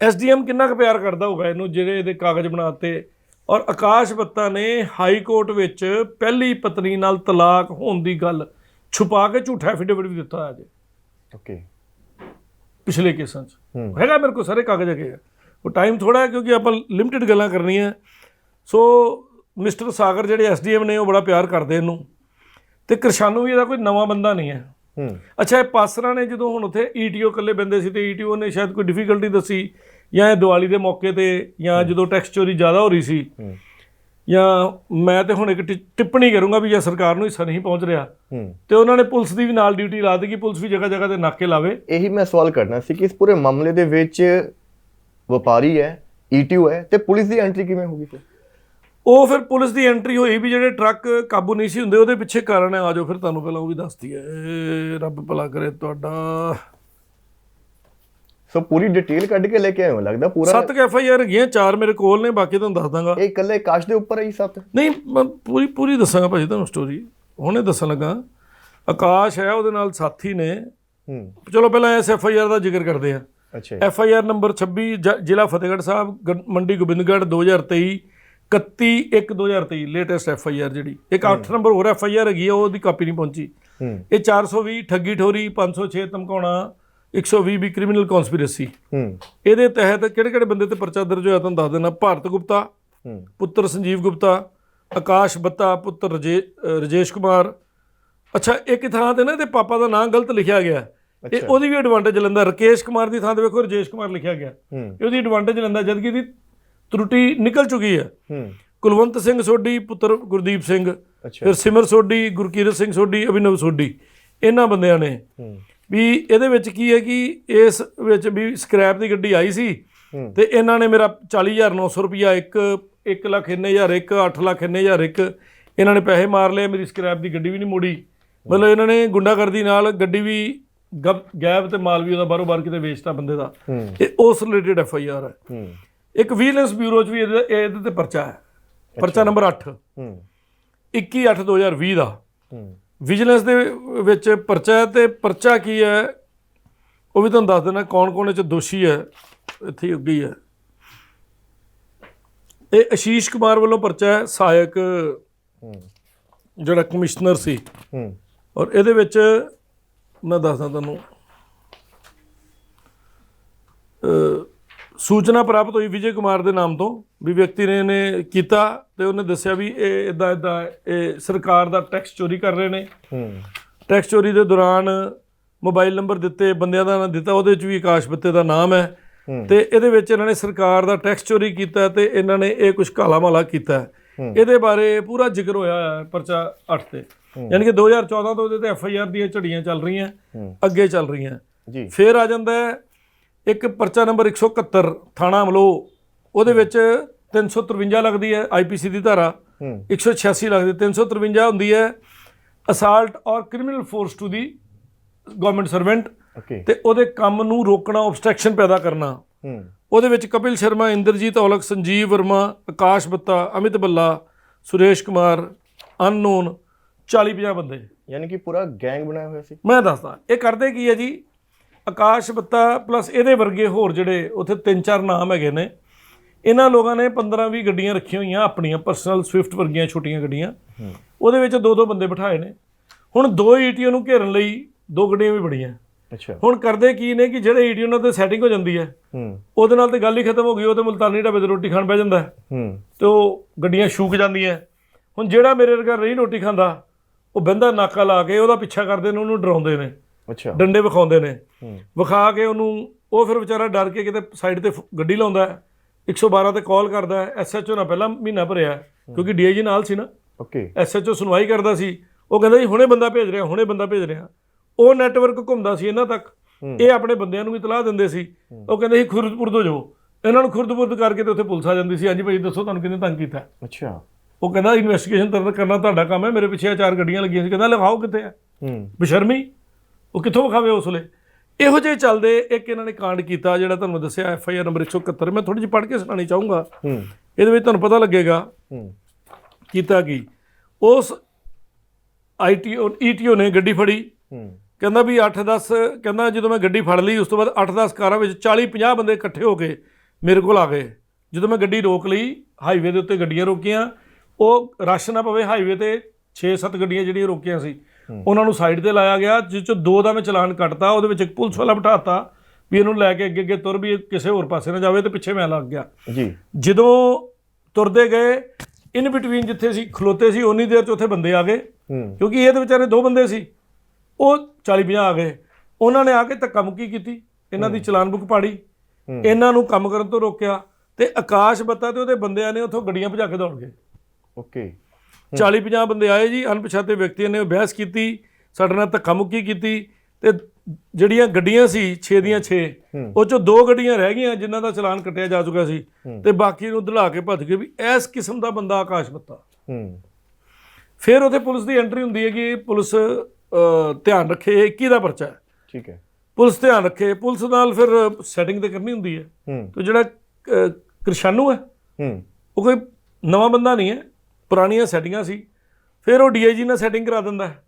ਐਸਡੀਐਮ ਕਿੰਨਾ ਕੁ ਪਿਆਰ ਕਰਦਾ ਹੋਊਗਾ ਇਹਨੂੰ ਜਿਹੜੇ ਇਹਦੇ ਕਾਗਜ਼ ਬਣਾਤੇ ਔਰ ਆਕਾਸ਼ ਬੱਤਾ ਨੇ ਹਾਈ ਕੋਰਟ ਵਿੱਚ ਪਹਿਲੀ ਪਤਨੀ ਨਾਲ ਤਲਾਕ ਹੋਣ ਦੀ ਗੱਲ ਛੁਪਾ ਕੇ ਝੂਠਾ ਐਫੀਡੇਵਿਟ ਵੀ ਦਿੱਤਾ ਹੋਇਆ ਜੀ ਓਕੇ। ਪਿਛਲੇ ਕੇਸਾਂ 'ਚ। ਹੈਗਾ ਮੇਰੇ ਕੋਲ ਸਾਰੇ ਕਾਗਜ਼ ਹੈਗੇ ਉਹ ਟਾਈਮ ਥੋੜਾ ਹੈ ਕਿਉਂਕਿ ਆਪਾਂ ਲਿਮਟਿਡ ਗੱਲਾਂ ਕਰਨੀਆਂ। ਸੋ ਮਿਸਟਰ ਸਾਗਰ ਜਿਹੜੇ ਐਸਡੀਐਮ ਨੇ ਉਹ ਬੜਾ ਪਿਆਰ ਕਰਦੇ ਇਹਨੂੰ। ਤੇ ਕਿਰਸ਼ਾਨੂ ਵੀ ਇਹਦਾ ਕੋਈ ਨਵਾਂ ਬੰਦਾ ਨਹੀਂ ਹੈ। ਹੂੰ। ਅੱਛਾ ਇਹ ਪਾਸਰਾ ਨੇ ਜਦੋਂ ਹੁਣ ਉੱਥੇ ਈਟੀਓ ਇਕੱਲੇ ਬੰਦੇ ਸੀ ਤੇ ਈਟੀਓ ਨੇ ਸ਼ਾਇਦ ਕੋਈ ਡਿਫਿਕਲਟੀ ਦੱਸੀ। ਜਾਂ ਇਹ ਦੀਵਾਲੀ ਦੇ ਮੌਕੇ ਤੇ ਜਾਂ ਜਦੋਂ ਟੈਕਸ ਚੋਰੀ ਜ਼ਿਆਦਾ ਹੋ ਰਹੀ ਸੀ ਹੂੰ। ਜਾਂ ਮੈਂ ਤੇ ਹੁਣ ਇੱਕ ਟਿੱਪਣੀ ਕਰੂੰਗਾ ਵੀ ਜੇ ਸਰਕਾਰ ਨੂੰ ਹਿੱਸਾ ਨਹੀਂ ਪਹੁੰਚ ਰਿਹਾ। ਹੂੰ। ਤੇ ਉਹਨਾਂ ਨੇ ਪੁਲਿਸ ਦੀ ਵੀ ਨਾਲ ਡਿਊਟੀ ਲਾ ਦਿੱਤੀ ਕਿ ਪੁਲਿਸ ਵੀ ਜਗ੍ਹਾ ਜਗ੍ਹਾ ਤੇ ਨਾਕੇ ਲਾਵੇ। ਇਹੀ ਮੈਂ ਸਵਾਲ ਕਰਨਾ ਸੀ ਕਿ ਇਸ ਪੂਰੇ ਮਾਮਲੇ ਦੇ ਵਿੱਚ ਵਪਾਰੀ ਹੈ ਈਟੀਓ ਹੈ ਤੇ ਪੁਲਿਸ ਦੀ ਐਂਟਰੀ ਕਿਵੇਂ ਹੋਗੀ ਫਿਰ? ਉਹ ਫਿਰ ਪੁਲਿਸ ਦੀ ਐਂਟਰੀ ਹੋਈ ਵੀ ਜਿਹੜੇ ਟਰੱਕ ਕਾਬੂ ਨਹੀਂ ਸੀ ਹੁੰਦੇ ਉਹਦੇ ਪਿੱਛੇ ਕਾਰਨ ਹੈ। ਆਜੋ ਫਿਰ ਤੁਹਾਨੂੰ ਪਹਿਲਾਂ ਉਹ ਵੀ ਦੱਸਦੀ ਹੈ। ਰੱਬ ਭਲਾ ਕਰੇ ਤੁਹਾਡਾ। ਸੋ ਪੂਰੀ ਡਿਟੇਲ ਕੱਢ ਕੇ ਲੈ ਕੇ ਹੋ ਲੱਗਦਾ ਪੂਰਾ ਸੱਤ ਐਫ ਆਈ ਆਰ ਹੈਗੀਆਂ ਚਾਰ ਮੇਰੇ ਕੋਲ ਨੇ ਬਾਕੀ ਤੁਹਾਨੂੰ ਦੱਸ ਦਾਂਗਾ। ਇਹ ਇਕੱਲੇ ਕਾਸ਼ ਦੇ ਉੱਪਰ ਹੀ ਸੱਤ? ਨਹੀਂ ਮੈਂ ਪੂਰੀ ਪੂਰੀ ਦੱਸਾਂਗਾ ਭਾਜੀ ਤੁਹਾਨੂੰ ਸਟੋਰੀ ਹੁਣੇ ਦੱਸਣ ਲੱਗਾ। ਆਕਾਸ਼ ਹੈ ਉਹਦੇ ਨਾਲ ਸਾਥੀ ਨੇ। ਹੂੰ। ਚਲੋ ਪਹਿਲਾਂ ਇਸ ਐਫ ਆਈ ਆਰ ਦਾ ਜ਼ਿਕਰ ਕਰਦੇ ਆ ਅੱਛਾ ਐਫ ਆਈ ਆਰ ਨੰਬਰ 26 ਜ- ਜ਼ਿਲ੍ਹਾ Fatehgarh Sahib Mandi Gobindgarh 2023 31 1 2023 latest F I R ਜਿਹੜੀ। ਇੱਕ 8 ਨੰਬਰ ਹੋਰ ਐਫ ਆਈ ਆਰ ਹੈਗੀ ਆ ਉਹਦੀ ਕਾਪੀ ਨਹੀਂ ਪਹੁੰਚੀ। ਇਹ 420 ਠੱਗੀ ਠੋਰੀ 506 ਧਮਕਾਉਣਾ 120 ਵੀ ਕ੍ਰਿਮੀਨਲ ਕਨਸਪੀਰੇਸੀ ਹੂੰ। ਇਹਦੇ ਤਹਿਤ ਕਿਹੜੇ ਕਿਹੜੇ ਬੰਦੇ ਤੇ ਪਰਚਾ ਦਰਜ ਹੋਇਆ ਤੁਹਾਨੂੰ ਦੱਸ ਦੇਣਾ ਭਾਰਤ ਗੁਪਤਾ ਹੂੰ। ਪੁੱਤਰ ਸੰਜੀਵ ਗੁਪਤਾ ਆਕਾਸ਼ ਬੱਤਾ ਪੁੱਤਰ ਰਜੇਸ਼ ਕੁਮਾਰ। ਅੱਛਾ ਇੱਕ ਥਾਂ ਤੇ ਨਾ ਇਹਦੇ ਪਾਪਾ ਦਾ ਨਾਮ ਗਲਤ ਲਿਖਿਆ ਗਿਆ। ਇਹ ਉਹਦੀ ਵੀ ਐਡਵਾਂਟੇਜ ਲੈਂਦਾ। ਰਕੇਸ਼ ਕੁਮਾਰ ਦੀ ਥਾਂ ਤੇ ਵੇਖੋ ਰਜੇਸ਼ ਕੁਮਾਰ ਲਿਖਿਆ ਗਿਆ। ਇਹ ਉਹਦੀ ਐਡਵਾਂਟੇਜ ਲੈਂਦਾ ਜਦਕਿ ਇਹਦੀ ਤਰੁੱਟੀ ਨਿਕਲ ਚੁੱਕੀ ਹੈ। ਕੁਲਵੰਤ ਸਿੰਘ ਸੋਢੀ ਪੁੱਤਰ ਗੁਰਦੀਪ ਸਿੰਘ। ਫਿਰ ਸਿਮਰ ਸੋਢੀ ਗੁਰਕੀਰਤ ਸਿੰਘ ਸੋਢੀ ਅਭਿਨਵ ਸੋਢੀ। ਇਹਨਾਂ ਬੰਦਿਆਂ ਨੇ ਵੀ ਇਹਦੇ ਵਿੱਚ ਕੀ ਹੈ ਕਿ ਇਸ ਵਿੱਚ ਵੀ ਸਕ੍ਰੈਪ ਦੀ ਗੱਡੀ ਆਈ ਸੀ ਤੇ ਇਹਨਾਂ ਨੇ ਮੇਰਾ 40900 ਰੁਪਿਆ ਇੱਕ 1 ਲੱਖ ਇੰਨੇ ਹਜ਼ਾਰ ਇੱਕ 8 ਲੱਖ ਇੰਨੇ ਹਜ਼ਾਰ ਇੱਕ ਇਹਨਾਂ ਨੇ ਪੈਸੇ ਮਾਰ ਲਏ ਮੇਰੀ ਸਕ੍ਰੈਪ ਦੀ ਗੱਡੀ ਵੀ ਨਹੀਂ ਮੋੜੀ। ਮਤਲਬ ਇਹਨਾਂ ਨੇ ਗੁੰਡਾਗਰਦੀ ਨਾਲ ਗੱਡੀ ਵੀ ਗਬ- ਗਾਇਬ ਤੇ ਮਾਲ ਵੀ ਉਹਦਾ ਬਾਰੋ ਬਾਰ ਕਿਤੇ ਵੇਚਤਾ ਬੰਦੇ ਦਾ। ਇਹ ਉਸ ਰਿਲੇਟਡ ਐਫ ਆਈ ਆਰ ਹੈ। ਇੱਕ ਵਿਜੀਲੈਂਸ ਬਿਊਰੋ 'ਚ ਵੀ ਇਹਦੇ ਇਹਦੇ ਤੇ ਪਰਚਾ ਹੈ। ਪਰਚਾ ਨੰਬਰ 8 ਹੂੰ। 21 8 2020 ਦਾ। ਵਿਜੀਲੈਂਸ ਦੇ ਵਿੱਚ ਪਰਚਾ ਹੈ ਤੇ ਪਰਚਾ ਕੀ ਹੈ? ਉਹ ਵੀ ਤੁਹਾਨੂੰ ਦੱਸ ਦੇਣਾ ਕੌਣ ਕੌਣ ਇਹ ਚ ਦੋਸ਼ੀ ਹੈ ਇੱਥੇ ਉੱਗੀ ਹੈ। ਇਹ ਆਸ਼ੀਸ਼ ਕੁਮਾਰ ਵੱਲੋਂ ਪਰਚਾ ਹੈ ਸਹਾਇਕ ਜਿਹੜਾ ਕਮਿਸ਼ਨਰ ਸੀ। ਹੂੰ। ਔਰ ਇਹਦੇ ਵਿੱਚ ਮੈਂ ਦੱਸਦਾ ਤੁਹਾਨੂੰ ਅ, ਸੂਚਨਾ ਪ੍ਰਾਪਤ ਹੋਈ ਵਿਜੇ ਕੁਮਾਰ ਦੇ ਨਾਮ ਤੋਂ ਵੀ ਵਿਅਕਤੀ ਨੇ ਇਹਨੇ ਕੀਤਾ ਤੇ ਉਹਨੇ ਦੱਸਿਆ ਵੀ ਇਹ ਇਦਾਂ ਇਦਾਂ ਇਹ ਸਰਕਾਰ ਦਾ ਟੈਕਸ ਚੋਰੀ ਕਰ ਰਹੇ ਨੇ। ਹੂੰ। ਟੈਕਸ ਚੋਰੀ ਦੇ ਦੌਰਾਨ ਮੋਬਾਈਲ ਨੰਬਰ ਦਿੱਤੇ ਬੰਦਿਆਂ ਦਾ ਨਾਂ ਦਿੱਤਾ ਉਹਦੇ ਵਿੱਚ ਵੀ ਆਕਾਸ਼ ਬੱਤੇ ਦਾ ਨਾਮ ਹੈ। ਤੇ ਇਹਦੇ ਵਿੱਚ ਇਹਨਾਂ ਨੇ ਸਰਕਾਰ ਦਾ ਟੈਕਸ ਚੋਰੀ ਕੀਤਾ ਤੇ ਇਹਨਾਂ ਨੇ ਇਹ ਕੁਝ ਕਾਲਾ ਮਾਲਾ ਕੀਤਾ। ਇਹਦੇ ਬਾਰੇ ਪੂਰਾ ਜ਼ਿਕਰ ਹੋਇਆ ਹੈ ਪਰਚਾ 8 ਤੇ। ਯਾਨੀ ਕਿ 2014 ਤੋਂ ਇਹਦੇ ਤੇ ਐਫ ਆਈ ਆਰ ਦੀਆਂ ਝੜੀਆਂ ਚੱਲ ਰਹੀਆਂ। ਅੱਗੇ ਚੱਲ ਰਹੀਆਂ। ਜੀ। ਫੇਰ ਆ ਜਾਂਦਾ ਹੈ ਇੱਕ ਪਰਚਾ ਨੰਬਰ 171 ਥਾਣਾ ਅਮਲੋ ਉਹਦੇ ਵਿੱਚ 353 ਲੱਗਦੀ ਹੈ ਆਈਪੀਸੀ ਦੀ ਧਾਰਾ ਹੂੰ। 186 ਲੱਗਦੀ 353 ਹੁੰਦੀ ਹੈ assault or criminal force to the government servant. ਤੇ ਉਹਦੇ ਕੰਮ ਨੂੰ ਰੋਕਣਾ ਆਬਸਟ੍ਰੈਕਸ਼ਨ ਪੈਦਾ ਕਰਨਾ। ਉਹਦੇ ਵਿੱਚ ਕਪਿਲ ਸ਼ਰਮਾ ਇੰਦਰਜੀਤ ਔਲਖ ਸੰਜੀਵ ਵਰਮਾ ਆਕਾਸ਼ ਬੱਤਾ ਅਮਿਤ ਬੱਲਾ ਸੁਰੇਸ਼ ਕੁਮਾਰ ਅਨਨੋਨ 40 50 ਬੰਦੇ। ਯਾਨੀ ਕਿ ਪੂਰਾ ਗੈਂਗ ਬਣਾਇਆ ਹੋਇਆ ਸੀ। ਮੈਂ ਦੱਸਦਾ ਇਹ ਕਰਦੇ ਕੀ ਹੈ ਜੀ? ਆਕਾਸ਼ ਬੱਤਾ ਪਲੱਸ ਇਹਦੇ ਵਰਗੇ ਹੋਰ ਜਿਹੜੇ ਉੱਥੇ ਤਿੰਨ ਚਾਰ ਨਾਮ ਹੈਗੇ ਨੇ ਇਹਨਾਂ ਲੋਕਾਂ ਨੇ 15 20 ਗੱਡੀਆਂ ਰੱਖੀਆਂ ਹੋਈਆਂ ਆਪਣੀਆਂ ਪਰਸਨਲ ਸਵਿਫਟ ਵਰਗੀਆਂ ਛੋਟੀਆਂ ਗੱਡੀਆਂ। ਉਹਦੇ ਵਿੱਚ ਦੋ ਦੋ ਬੰਦੇ ਬਿਠਾਏ ਨੇ। ਹੁਣ ਦੋ ਈਟੀਓ ਨੂੰ ਘੇਰਨ ਲਈ ਦੋ ਗੱਡੀਆਂ ਵੀ ਬੜੀਆਂ ਅੱਛਾ। ਹੁਣ ਕਰਦੇ ਕੀ ਨੇ ਕਿ ਜਿਹੜੇ ਈਟੀਓ ਨਾਲ ਤੇ ਸੈਟਿੰਗ ਹੋ ਜਾਂਦੀ ਹੈ ਹੂੰ। ਉਹਦੇ ਨਾਲ ਤੇ ਗੱਲ ਹੀ ਖਤਮ ਹੋ ਗਈ ਉਹ ਤੇ ਮੁਲਤਾਨੀ ਢਾਬੇ ਤੇ ਰੋਟੀ ਖਾਣ ਬਹਿ ਜਾਂਦਾ ਤੇ ਉਹ ਗੱਡੀਆਂ ਸ਼ੂਕ ਜਾਂਦੀਆਂ ਹੁਣ ਜਿਹੜਾ ਮੇਰੇ ਵਰਗਾ ਨਹੀਂ ਰੋਟੀ ਖਾਂਦਾ ਉਹ ਬੰਦਾ ਨਾਕਾ ਲਾ ਕੇ ਉਹਦਾ ਪਿੱਛਾ ਕਰਦੇ ਨੇ ਉਹਨੂੰ ਡਰਾਉਂਦੇ ਨੇ। ਅੱਛਾ। ਡੰਡੇ ਵਿਖਾਉਂਦੇ ਨੇ। ਵਿਖਾ ਕੇ ਉਹਨੂੰ ਉਹ ਫਿਰ ਵਿਚਾਰਾ ਡਰ ਕੇ ਕਿਤੇ ਸਾਈਡ ਤੇ ਗੱਡੀ ਲਾਉਂਦਾ ਹੈ। 112 ਤੇ ਕਾਲ ਕਰਦਾ ਹੈ। ਐਸਐਚਓ ਨਾਲ ਪਹਿਲਾਂ ਮਹੀਨਾ ਭਰਿਆ ਕਿਉਂਕਿ ਡੀਆਈਜੀ ਨਾਲ ਸੀ ਨਾ। ਓਕੇ। ਐਸਐਚਓ ਸੁਣਵਾਈ ਕਰਦਾ ਸੀ। ਉਹ ਕਹਿੰਦਾ ਜੀ ਹੁਣੇ ਬੰਦਾ ਭੇਜ ਰਿਹਾ ਹੁਣੇ ਬੰਦਾ ਭੇਜ ਰਿਹਾ। ਉਹ ਨੈਟਵਰਕ ਘੁੰਮਦਾ ਸੀ ਇਹਨਾਂ ਤੱਕ। ਇਹ ਆਪਣੇ ਬੰਦਿਆਂ ਨੂੰ ਵੀ ਇਤਲਾਹ ਦਿੰਦੇ ਸੀ। ਉਹ ਕਹਿੰਦੇ ਸੀ ਖੁਰਦਪੁਰ ਤੋਂ ਜਾਓ। ਇਹਨਾਂ ਨੂੰ ਖੁਰਦਪੁਰ ਕਰਕੇ ਤੇ ਉੱਥੇ ਪੁਲਿਸ ਆ ਜਾਂਦੀ ਸੀ। ਹਾਂਜੀ ਭਾਈ ਦੱਸੋ ਤੁਹਾਨੂੰ ਕਿਹਨੇ ਤੰਗ ਕੀਤਾ? ਅੱਛਾ। ਉਹ ਕਹਿੰਦਾ ਇਨਵੈਸਟੀਗੇਸ਼ਨ ਤਰ ਕਰਨਾ ਤੁਹਾਡਾ ਕੰਮ ਹੈ। ਮੇਰੇ ਪਿੱਛੇ ਚਾਰ ਗੱਡੀਆਂ ਲੱਗੀਆਂ ਸੀ। ਕਹਿੰਦਾ ਲਿਖਾਓ ਕਿੱਥੇ ਆ ਹੂੰ। ਬਸ਼ਰਮੀ। ਉਹ ਕਿੱਥੋਂ ਵਿਖਾਵੇ ਉਸ ਵੇਲੇ? ਇਹੋ ਜਿਹੇ ਚੱਲਦੇ ਇੱਕ ਇਹਨਾਂ ਨੇ ਕਾਂਡ ਕੀਤਾ ਜਿਹੜਾ ਤੁਹਾਨੂੰ ਦੱਸਿਆ ਐਫ ਆਈ ਆਰ ਨੰਬਰ 171 ਮੈਂ ਥੋੜੀ ਜਿਹੀ ਪੜ੍ਹ ਕੇ ਸੁਣਾਣੀ ਚਾਹੂੰਗਾ। ਹੂੰ। ਇਹਦੇ ਵਿੱਚ ਤੁਹਾਨੂੰ ਪਤਾ ਲੱਗੇਗਾ ਹੂੰ। ਕੀਤਾ ਕੀ? ਉਸ ਆਈਟੀਓ ਈਟੀਓ ਨੇ ਗੱਡੀ ਫੜੀ। ਹੂੰ। ਕਹਿੰਦਾ ਵੀ 8-10 ਕਹਿੰਦਾ ਜਦੋਂ ਮੈਂ ਗੱਡੀ ਫੜ ਲਈ ਉਸ ਤੋਂ ਬਾਅਦ 8-10 ਕਾਰਾਂ ਵਿੱਚ 40-50 ਬੰਦੇ ਇਕੱਠੇ ਹੋ ਕੇ ਮੇਰੇ ਕੋਲ ਆ ਗਏ। ਜਦੋਂ ਮੈਂ ਗੱਡੀ ਰੋਕ ਲਈ ਹਾਈਵੇ ਦੇ ਉੱਤੇ ਗੱਡੀਆਂ ਰੋਕੀਆਂ ਉਹ ਰਸ਼ ਨਾ ਪਵੇ ਹਾਈਵੇ ਤੇ 6-7 ਗੱਡੀਆਂ ਜਿਹੜੀਆਂ ਰੋਕੀਆਂ ਸੀ। ਉਹਨਾਂ ਨੂੰ ਸਾਈਡ ਤੇ ਲਾਇਆ ਗਿਆ ਜਿਸ ਚੋਂ ਦੋ ਦਾ ਮੈਂ ਚਲਾਨ ਕੱਟਤਾ ਉਹਦੇ ਵਿੱਚ ਇੱਕ ਪੁਲਿਸ ਵਾਲਾ ਬਿਠਾਤਾ ਵੀ ਇਹਨੂੰ ਲੈ ਕੇ ਅੱਗੇ ਅੱਗੇ ਤੁਰ ਵੀ ਕਿਸੇ ਹੋਰ ਪਾਸੇ ਨਾ ਜਾਵੇ ਤੇ ਪਿੱਛੇ ਮੈਂ ਲੱਗ ਗਿਆ। ਜੀ। ਜਦੋਂ ਤੁਰਦੇ ਗਏ ਇਨ ਬਿਟਵੀਨ ਜਿੱਥੇ ਸੀ ਖਲੋਤੇ ਸੀ ਓਨੀ ਦੇਰ ਚ ਉੱਥੇ ਬੰਦੇ ਆ ਗਏ। ਕਿਉਂਕਿ ਇਹ ਤਾਂ ਵਿਚਾਰੇ ਦੋ ਬੰਦੇ ਸੀ। ਉਹ 40 50 ਆ ਗਏ। ਉਹਨਾਂ ਨੇ ਆ ਕੇ ਧੱਕਾ ਮੁੱਕੀ ਕੀਤੀ ਇਹਨਾਂ ਦੀ ਚਲਾਨ ਬੁੱਕ ਪਾੜੀ। ਇਹਨਾਂ ਨੂੰ ਕੰਮ ਕਰਨ ਤੋਂ ਰੋਕਿਆ ਤੇ ਆਕਾਸ਼ ਬੱਤਾ ਤੇ ਉਹਦੇ ਬੰਦਿਆਂ ਨੇ ਉੱਥੋਂ ਗੱਡੀਆਂ ਭਜਾ ਕੇ ਦੌੜ ਗਏ। ਓਕੇ। 40 50 ਬੰਦੇ ਆਏ ਜੀ ਅਣਪਛਾਤੇ ਵਿਅਕਤੀਆਂ ਨੇ ਬਹਿਸ ਕੀਤੀ ਸਾਡੇ ਨਾਲ ਧੱਕਾ ਮੁੱਕੀ ਕੀਤੀ ਤੇ ਜਿਹੜੀਆਂ ਗੱਡੀਆਂ ਸੀ 6 ਦੀਆਂ 6 ਉਹ ਚੋਂ ਦੋ ਗੱਡੀਆਂ ਰਹਿ ਗਈਆਂ ਜਿਨ੍ਹਾਂ ਦਾ ਚਲਾਨ ਕੱਟਿਆ ਜਾ ਚੁੱਕਾ ਸੀ ਤੇ ਬਾਕੀ ਨੂੰ ਦਲਾ ਕੇ ਭੱਜ ਗਏ ਵੀ ਇਸ ਕਿਸਮ ਦਾ ਬੰਦਾ ਆਕਾਸ਼ ਬੱਤਾ ਹੂੰ। ਫਿਰ ਉੱਥੇ ਪੁਲਿਸ ਦੀ ਐਂਟਰੀ ਹੁੰਦੀ ਹੈ ਕਿ ਪੁਲਿਸ ਧਿਆਨ ਰੱਖੇ ਇਹ 21 ਦਾ ਪਰਚਾ ਹੈ। ਠੀਕ ਹੈ। ਪੁਲਿਸ ਧਿਆਨ ਰੱਖੇ ਪੁਲਿਸ ਨਾਲ ਫਿਰ ਸੈਟਿੰਗ ਤੇ ਕਰਨੀ ਹੁੰਦੀ ਹੈ। ਤੇ ਜਿਹੜਾ ਕ੍ਰਿਸ਼ਾਨੂ ਹੂੰ। ਉਹ ਕੋਈ ਨਵਾਂ ਬੰਦਾ ਨਹੀਂ ਹੈ। ਪੁਰਾਣੀਆਂ ਸੈਟਿੰਗਾਂ ਸੀ ਫਿਰ ਉਹ ਡੀਆਈਜੀ ਨਾਲ ਸੈਟਿੰਗ ਕਰਾ ਦਿੰਦਾ ਹੈ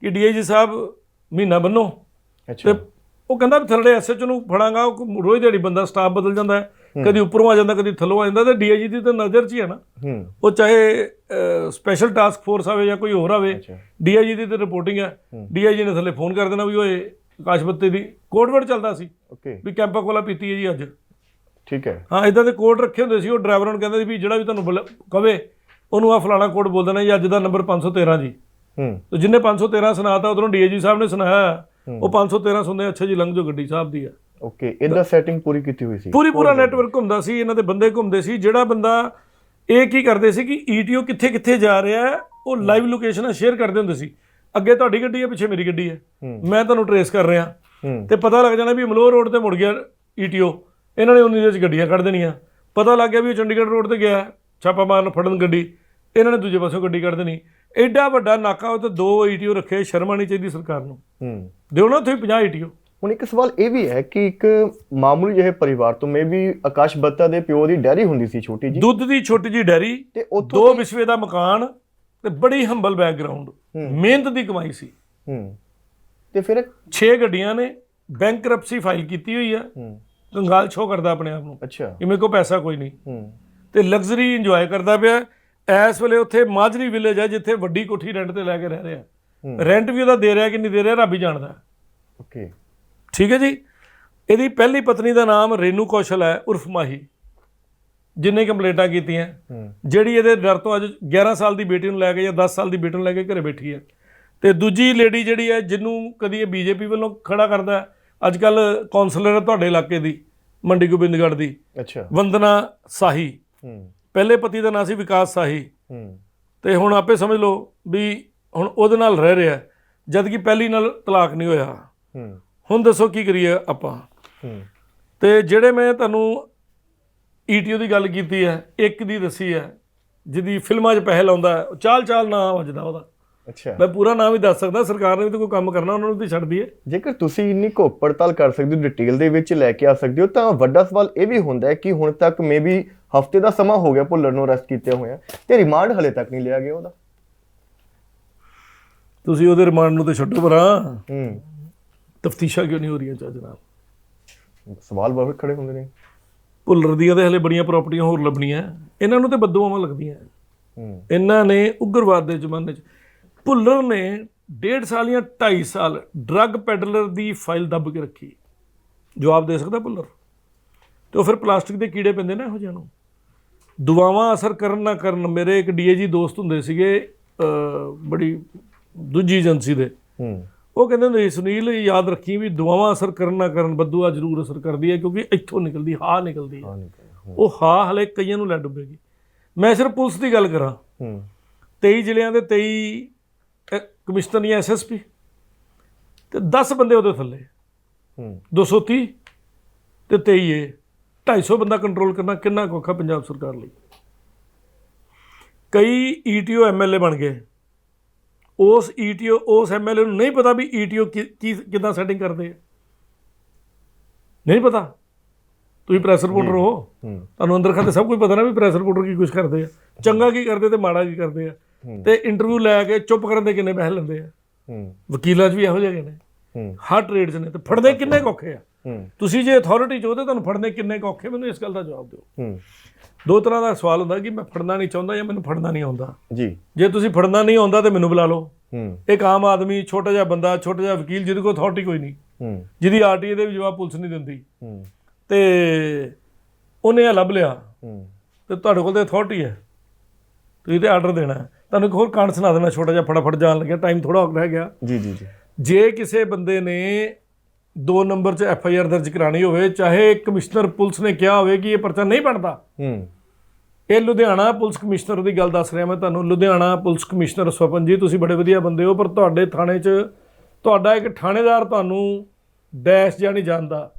ਕਿ ਡੀਆਈਜੀ ਸਾਹਿਬ ਮਹੀਨਾ ਬੰਨੋ। ਅੱਛਾ। ਤੇ ਉਹ ਕਹਿੰਦਾ ਵੀ ਥੱਲੇ ਐਸਐਚ ਨੂੰ ਫੜਾਂਗਾ ਉਹ ਰੋਜ਼ ਦਿਹਾੜੀ ਬੰਦਾ ਸਟਾਫ ਬਦਲ ਜਾਂਦਾ ਹੈ ਕਦੀ ਉੱਪਰੋਂ ਆ ਜਾਂਦਾ ਕਦੀ ਥੱਲੋਂ ਆ ਜਾਂਦਾ ਤੇ ਡੀਆਈਜੀ ਦੀ ਤਾਂ ਨਜ਼ਰ 'ਚ ਹੀ ਹੈ ਨਾ। ਉਹ ਚਾਹੇ ਸਪੈਸ਼ਲ ਟਾਸਕ ਫੋਰਸ ਆਵੇ ਜਾਂ ਕੋਈ ਹੋਰ ਆਵੇ ਡੀਆਈਜੀ ਦੀ ਤੇ ਰਿਪੋਰਟਿੰਗ ਹੈ। ਡੀਆਈਜੀ ਨੇ ਥੱਲੇ ਫੋਨ ਕਰ ਦੇਣਾ ਵੀ ਓਏ ਆਕਾਸ਼ ਬੱਤੇ ਦੀ ਕੋਡਵਰਡ ਚੱਲਦਾ ਸੀ। ਓਕੇ। ਵੀ ਕੈਂਪਾ ਕੋਲਾ ਪੀਤੀ ਹੈ ਜੀ ਅੱਜ। ਠੀਕ ਹੈ। ਹਾਂ ਇਦਾਂ ਦੇ ਕੋਡ ਰੱਖੇ ਹੁੰਦੇ ਸੀ ਉਹ ਡਰਾਈਵਰਾਂ ਨੂੰ ਕਹਿੰਦੇ ਸੀ ਵੀ ਜਿਹੜਾ ਵੀ ਤੁਹਾਨੂੰ ਕਵੇ ਉਹਨੂੰ ਆ ਫਲਾਣਾ ਕੋਡ ਬੋਲ ਦੇਣਾ ਜੀ ਅੱਜ ਦਾ ਨੰਬਰ 513 ਜੀ। ਹੂੰ। ਤੇ ਜਿੰਨੇ 513 ਸੁਣਾਤਾ ਉਧਰੋਂ ਡੀਆਈਜੀ ਸਾਹਿਬ ਨੇ ਸੁਣਾਇਆ। ਉਹ 513 ਸੁਣਦੇ ਅੱਛਾ ਜੀ ਲੰਘ ਜੋ ਗੱਡੀ ਸਾਹਿਬ ਦੀ ਹੈ ਓਕੇ ਇਦਾਂ ਸੈਟਿੰਗ ਪੂਰੀ ਕੀਤੀ ਹੋਈ ਸੀ। ਪੂਰੀ ਪੂਰਾ ਨੈਟਵਰਕ ਘੁੰਮਦਾ ਸੀ ਇਹਨਾਂ ਦੇ ਬੰਦੇ ਘੁੰਮਦੇ ਸੀ ਜਿਹੜਾ ਬੰਦਾ ਇਹ ਕੀ ਕਰਦੇ ਸੀ ਕਿ ਈਟੀਓ ਕਿੱਥੇ ਕਿੱਥੇ ਜਾ ਰਿਹਾ ਹੈ। ਉਹ ਲਾਈਵ ਲੋਕੇਸ਼ਨਾਂ ਸ਼ੇਅਰ ਕਰਦੇ ਹੁੰਦੇ ਸੀ। ਅੱਗੇ ਤੁਹਾਡੀ ਗੱਡੀ ਹੈ ਪਿੱਛੇ ਮੇਰੀ ਗੱਡੀ ਹੈ। ਮੈਂ ਤੁਹਾਨੂੰ ਟਰੇਸ ਕਰ ਰਿਹਾ। ਤੇ ਪਤਾ ਲੱਗ ਜਾਣਾ ਵੀ ਅਮਲੋਹ ਰੋਡ ਤੇ ਮੁੜ ਗਿਆ ਈਟੀਓ ਇਹਨਾਂ ਨੇ ਉਨੀ ਦੇ ਵਿੱਚ ਗੱਡੀਆਂ ਕੱਢ ਦੇਣੀਆਂ। ਪਤਾ ਲੱਗ ਗਿਆ ਵੀ ਉਹ ਚੰਡੀਗੜ੍ਹ ਰੋਡ ਤੇ ਗਿਆ ਛਾਪਾ ਮਾਰਨ ਫੜਨ ਗੱਡੀ। ਇਹਨਾਂ ਨੇ ਦੂਜੇ ਪਾਸੋਂ ਗੱਡੀ ਕੱਢ ਦੇਣੀ। ਐਡਾ ਵੱਡਾ ਨਾਕਾ ਉਹ ਤੇ ਦੋ ਈਟੀਓ ਰੱਖੇ ਸ਼ਰਮਾ ਨਹੀਂ ਚਾਹੀਦੀ ਸਰਕਾਰ ਨੂੰ। ਹੂੰ। ਦਿਓ ਨਾ ਉੱਥੇ 50 ਈਟੀਓ ਹੁਣ ਇੱਕ ਸਵਾਲ ਇਹ ਵੀ ਹੈ ਕਿ ਇੱਕ ਮਾਮੂਲੀ ਜਿਹੇ ਪਰਿਵਾਰ ਤੋਂ ਮੇ ਵੀ ਆਕਾਸ਼ ਬੱਤਾ ਦੇ ਪਿਓ ਦੀ ਡੈਰੀ ਹੁੰਦੀ ਸੀ ਛੋਟੀ ਜੀ ਦੁੱਧ ਦੀ ਛੋਟੀ ਜੀ ਡੈਰੀ ਤੇ ਉੱਥੋਂ ਦੋ ਵਿਸਵੇ ਦਾ ਮਕਾਨ ਤੇ ਬੜੀ ਹੰਬਲ ਬੈਕਗ੍ਰਾਉਂਡ ਮਿਹਨਤ ਦੀ ਕਮਾਈ ਸੀ। ਹੂੰ। ਤੇ ਫਿਰ 6 ਗੱਡੀਆਂ ਨੇ ਬੈਂਕਰਪਸੀ ਫਾਈਲ ਕੀਤੀ ਹੋਈ ਆ। ਹੂੰ। ਕੰਗਾਲ ਛੋ ਕਰਦਾ ਆਪਣੇ ਆਪ ਨੂੰ। ਅੱਛਾ। ਕਿ ਮੇਰੇ ਕੋਲ ਪੈਸਾ ਕੋਈ ਨਹੀਂ। ਹੂੰ। ਤੇ ਲਗਜ਼ਰੀ ਇੰਜੋਏ ਕਰਦਾ ਪਿਆ। ਇਸ ਵੇਲੇ ਉੱਥੇ ਮਾਜਰੀ ਵਿਲੇਜ ਹੈ ਜਿੱਥੇ ਵੱਡੀ ਕੋਠੀ ਰੈਂਟ ਤੇ ਲੈ ਕੇ ਰਹਿ ਰਿਹਾ ਰੈਂਟ ਵੀ ਉਹਦਾ ਦੇ ਰਿਹਾ ਕਿ ਨਹੀਂ ਦੇ ਰਿਹਾ ਰੱਬ ਹੀ ਜਾਣਦਾ। ਓਕੇ ਠੀਕ ਹੈ ਜੀ? ਇਹਦੀ ਪਹਿਲੀ ਪਤਨੀ ਦਾ ਨਾਮ ਰੇਨੂ ਕੌਸ਼ਲ ਹੈ ਉਰਫ ਮਾਹੀ। ਜਿੰਨੇ ਕੰਪਲੇਂਟਾਂ ਕੀਤੀਆਂ ਜਿਹੜੀ ਇਹਦੇ ਡਰ ਤੋਂ ਅੱਜ 11 ਸਾਲ ਦੀ ਬੇਟੀ ਨੂੰ ਲੈ ਕੇ ਜਾਂ 10 ਸਾਲ ਦੀ ਬੇਟੀ ਨੂੰ ਲੈ ਕੇ ਘਰੇ ਬੈਠੀ ਹੈ। ਤੇ ਦੂਜੀ ਲੇਡੀ ਜਿਹੜੀ ਹੈ ਜਿਹਨੂੰ ਕਦੀ ਇਹ ਬੀਜੇਪੀ ਵੱਲੋਂ ਖੜਾ ਕਰਦਾ ਅੱਜ ਕੱਲ ਕਾਉਂਸਲਰ ਹੈ ਤੁਹਾਡੇ ਇਲਾਕੇ ਦੀ ਮੰਡੀ ਗੋਬਿੰਦਗੜ੍ਹ ਦੀ। ਅੱਛਾ। ਵੰਦਨਾ ਸਾਹੀ। ਹੂੰ। ਪਹਿਲੇ ਪਤੀ ਦਾ ਨਾਂ ਸੀ ਵਿਕਾਸ ਸਾਹੀ। ਹੂੰ। ਤੇ ਹੁਣ ਆਪੇ ਸਮਝ ਲਓ ਵੀ ਹੁਣ ਉਹਦੇ ਨਾਲ ਰਹਿ ਰਿਹਾ ਹੈ, ਜਦ ਕਿ ਪਹਿਲੀ ਨਾਲ ਤਲਾਕ ਨਹੀਂ ਹੋਇਆ। ਹੂੰ। ਹੁਣ ਦੱਸੋ ਕੀ ਕਰੀਏ ਆਪਾਂ? ਹੂੰ। ਤੇ ਜਿਹੜੇ ਮੈਂ ਤੁਹਾਨੂੰ ਈਟੀਓ ਦੀ ਗੱਲ ਕੀਤੀ ਹੈ ਇੱਕ ਦੀ ਦੱਸੀ ਹੈ ਜਿਹਦੀ ਫਿਲਮਾਂ 'ਚ ਪੈਸੇ ਲਾਉਂਦਾ ਹੈ, ਚਾਲ ਚਾਲ ਨਾਂ ਵੱਜਦਾ ਉਹਦਾ। ਅੱਛਾ। ਮੈਂ ਪੂਰਾ ਨਾਮ ਵੀ ਦੱਸ ਸਕਦਾ ਸਰਕਾਰ ਨੇ ਵੀ ਤਾਂ ਕੋਈ ਕੰਮ ਕਰਨਾ ਉਹਨਾਂ ਨੂੰ ਤੇ ਛੱਡ ਦਈਏ। ਜੇਕਰ ਤੁਸੀਂ ਇੰਨੀ ਘੋਖ ਪੜਤਾਲ ਕਰ ਸਕਦੇ ਹੋ ਡਿਟੇਲ ਦੇ ਵਿੱਚ ਲੈ ਕੇ ਆ ਸਕਦੇ ਹੋ ਤਾਂ ਵੱਡਾ ਸਵਾਲ ਇਹ ਵੀ ਹੁੰਦਾ ਹੈ ਕਿ ਹੁਣ ਤੱਕ ਮੇਬੀ ਹਫ਼ਤੇ ਦਾ ਸਮਾਂ ਹੋ ਗਿਆ ਭੁੱਲਰ ਨੂੰ ਅਰੈਸਟ ਕੀਤੇ ਹੋਏ ਆ ਤੇ ਰਿਮਾਂਡ ਹਲੇ ਤੱਕ ਨਹੀਂ ਲਿਆ ਗਿਆ ਉਹਦਾ। ਤੁਸੀਂ ਉਹਦੇ ਰਿਮਾਂਡ ਨੂੰ ਤੇ ਛੱਡੋ ਭਰਾ। ਹੂੰ। ਤਫਤੀਸ਼ਾਂ ਕਿਉਂ ਨਹੀਂ ਹੋ ਰਹੀਆਂ ਚੱਜ ਨਾਲ? ਸਵਾਲ ਬਹੁਤ ਖੜੇ ਹੁੰਦੇ ਨੇ। ਭੁੱਲਰ ਦੀਆਂ ਤੇ ਹਲੇ ਬੜੀਆਂ ਪ੍ਰਾਪਰਟੀਆਂ ਹੋਰ ਲੱਭਣੀਆਂ ਇਹਨਾਂ ਨੂੰ ਤੇ ਬਦਦੁਆਵਾਂ ਲੱਗਦੀਆਂ ਹੂੰ। ਇਹਨਾਂ ਨੇ ਉਗਰਵਾਦ ਦੇ ਜ਼ਮਾਨੇ 'ਚ ਭੁੱਲਰ ਨੇ ਡੇਢ ਸਾਲ ਜਾਂ 2.5 ਸਾਲ ਡਰੱਗ ਪੈਡਲਰ ਦੀ ਫਾਈਲ ਦੱਬ ਕੇ ਰੱਖੀ। ਜਵਾਬ ਦੇ ਸਕਦਾ ਭੁੱਲਰ? ਤੇ ਉਹ ਫਿਰ ਪਲਾਸਟਿਕ ਦੇ ਕੀੜੇ ਪੈਂਦੇ ਨੇ ਇਹੋ ਜਿਹਾ ਨੂੰ? ਦੁਆਵਾਂ ਅਸਰ ਕਰਨ ਨਾ ਕਰਨ ਮੇਰੇ ਇੱਕ ਡੀਏਜੀ ਦੋਸਤ ਹੁੰਦੇ ਸੀਗੇ ਬੜੀ ਦੂਜੀ ਏਜੰਸੀ ਦੇ। ਉਹ ਕਹਿੰਦੇ ਹੁੰਦੇ ਸੁਨੀਲ ਯਾਦ ਰੱਖੀ ਵੀ ਦੁਆਵਾਂ ਅਸਰ ਕਰਨ ਨਾ ਕਰਨ ਬਦੂਆ ਜ਼ਰੂਰ ਅਸਰ ਕਰਦੀ ਹੈ ਕਿਉਂਕਿ ਇੱਥੋਂ ਨਿਕਲਦੀ ਹਾਂ ਨਿਕਲਦੀ ਹੈ। ਉਹ ਹਾਂ ਹਲੇ ਕਈਆਂ ਨੂੰ ਲੈ ਡੁੱਬੇਗੀ। ਮੈਂ ਸਿਰਫ ਪੁਲਿਸ ਦੀ ਗੱਲ ਕਰਾਂ। ਹੂੰ। 23 ਜ਼ਿਲ੍ਹਿਆਂ ਦੇ 23 ਅਹ, ਕਮਿਸ਼ਨਰ ਜਾਂ ਐਸਐਸਪੀ ਤੇ 10 ਬੰਦੇ ਉਹਦੇ ਥੱਲੇ। ਹੂੰ। 230 ਤੇ 23 ਇਹ 250 ਬੰਦਾ ਕੰਟਰੋਲ ਕਰਨਾ ਕਿੰਨਾ ਔਖਾ ਪੰਜਾਬ ਸਰਕਾਰ ਲਈ? ਕਈ ਈਟੀਓ ਐਮਐਲਏ ਬਣ ਗਏ। ਉਸ ਈਟੀਓ ਉਸ ਐਮਐਲਏ ਨੂੰ ਨਹੀਂ ਪਤਾ ਵੀ ਈਟੀਓ ਕੀ ਕਿਦਾਂ ਸੈਟਿੰਗ ਕਰਦੇ ਆ। ਨਹੀਂ ਪਤਾ। ਤੁਸੀਂ ਪ੍ਰੈਸ ਰਿਪੋਰਟਰ ਹੋ ਤੁਹਾਨੂੰ ਅੰਦਰ ਖਾਤੇ ਸਭ ਕੁਝ ਪਤਾ ਨਾ ਵੀ ਪ੍ਰੈਸ ਰਿਪੋਰਟਰ ਕੀ ਕੁਝ ਕਰਦੇ ਆ। ਚੰਗਾ ਕੀ ਕਰਦੇ ਤੇ ਮਾੜਾ ਕੀ ਕਰਦੇ ਆ। ਤੇ ਇੰਟਰਵਿਊ ਲੈ ਕੇ ਚੁੱਪ ਕਰਨ ਦੇ ਕਿੰਨੇ ਪੈਸੇ ਲੈਂਦੇ ਆ। ਵਕੀਲਾਂ 'ਚ ਵੀ ਇਹੋ ਜਿਹੇ ਨੇ। ਹਰ ਟ੍ਰੇਡ 'ਚ ਨੇ ਤੇ ਫੜਦੇ ਕਿੰਨੇ ਔਖੇ ਆ। ਤੁਸੀਂ ਜੇ ਅਥਾਰਟੀ 'ਚ ਹੋ ਤੇ ਤੁਹਾਨੂੰ ਫੜਨੇ ਕਿੰਨੇ ਔਖੇ ਮੈਨੂੰ ਇਸ ਗੱਲ ਦਾ ਜਵਾਬ ਦਿਓ। ਦੋ ਤਰ੍ਹਾਂ ਦਾ ਸਵਾਲ ਹੁੰਦਾ ਕਿ ਮੈਂ ਫੜਨਾ ਨਹੀਂ ਚਾਹੁੰਦਾ ਜਾਂ ਮੈਨੂੰ ਫੜਨਾ ਨਹੀਂ ਆਉਂਦਾ। ਜੀ। ਜੇ ਤੁਸੀਂ ਫੜਨਾ ਨਹੀਂ ਆਉਂਦਾ ਤੇ ਮੈਨੂੰ ਬੁਲਾ ਲਓ। ਇੱਕ ਆਮ ਆਦਮੀ ਛੋਟਾ ਜਿਹਾ ਬੰਦਾ ਛੋਟਾ ਜਿਹਾ ਵਕੀਲ ਜਿਹਦੇ ਕੋਲ ਅਥਾਰਟੀ ਕੋਈ ਨਹੀਂ। ਜਿਹਦੀ ਆਰਟੀਏ ਦੇ ਵੀ ਜਵਾਬ ਪੁਲਿਸ ਨਹੀਂ ਦਿੰਦੀ। ਤੇ ਉਹਨੇ ਇਹ ਲੱਭ ਲਿਆ। ਤੇ ਤੁਹਾਡੇ ਕੋਲ ਤੇ ਅਥਾਰਟੀ ਹੈ। ਤੁਸੀਂ ਤੇ ਆਰਡਰ ਦੇਣਾ। ਤੁਹਾਨੂੰ ਇੱਕ ਹੋਰ ਕਾਂਡ ਸੁਣਾ ਦੇਣਾ ਛੋਟਾ ਜਿਹਾ ਫਟਾਫਟ ਜਾਣ ਲੱਗਿਆ ਟਾਈਮ ਥੋੜਾ ਹੋ ਰਹਿ ਗਿਆ। ਜੀ ਜੀ ਜੀ। ਜੇ ਕਿਸੇ ਬੰਦੇ ਨੇ 2 ਨੰਬਰ 'ਚ ਐਫ ਆਈ ਆਰ ਦਰਜ ਕਰਾਣੀ ਹੋਵੇ ਚਾਹੇ ਕਮਿਸ਼ਨਰ ਪੁਲਿਸ ਨੇ ਕਿਹਾ ਹੋਵੇ ਕਿ ਇਹ ਪਰਚਾ ਨਹੀਂ ਬਣਦਾ। ਹੂੰ। ਇਹ ਲੁਧਿਆਣਾ ਪੁਲਿਸ ਕਮਿਸ਼ਨਰ ਦੀ ਗੱਲ ਦੱਸ ਰਿਹਾ ਮੈਂ ਤੁਹਾਨੂੰ। ਲੁਧਿਆਣਾ ਪੁਲਿਸ ਕਮਿਸ਼ਨਰ ਸਵਪਨ ਜੀ ਤੁਸੀਂ ਬੜੇ ਵਧੀਆ ਬੰਦੇ ਹੋ ਪਰ ਤੁਹਾਡੇ ਥਾਣੇ 'ਚ ਤੁਹਾਡਾ ਇੱਕ ਥਾਣੇਦਾਰ ਤੁਹਾਨੂੰ ਡੈਸ਼ ਜਾਂ ਨਹੀਂ ਜਾਣਦਾ।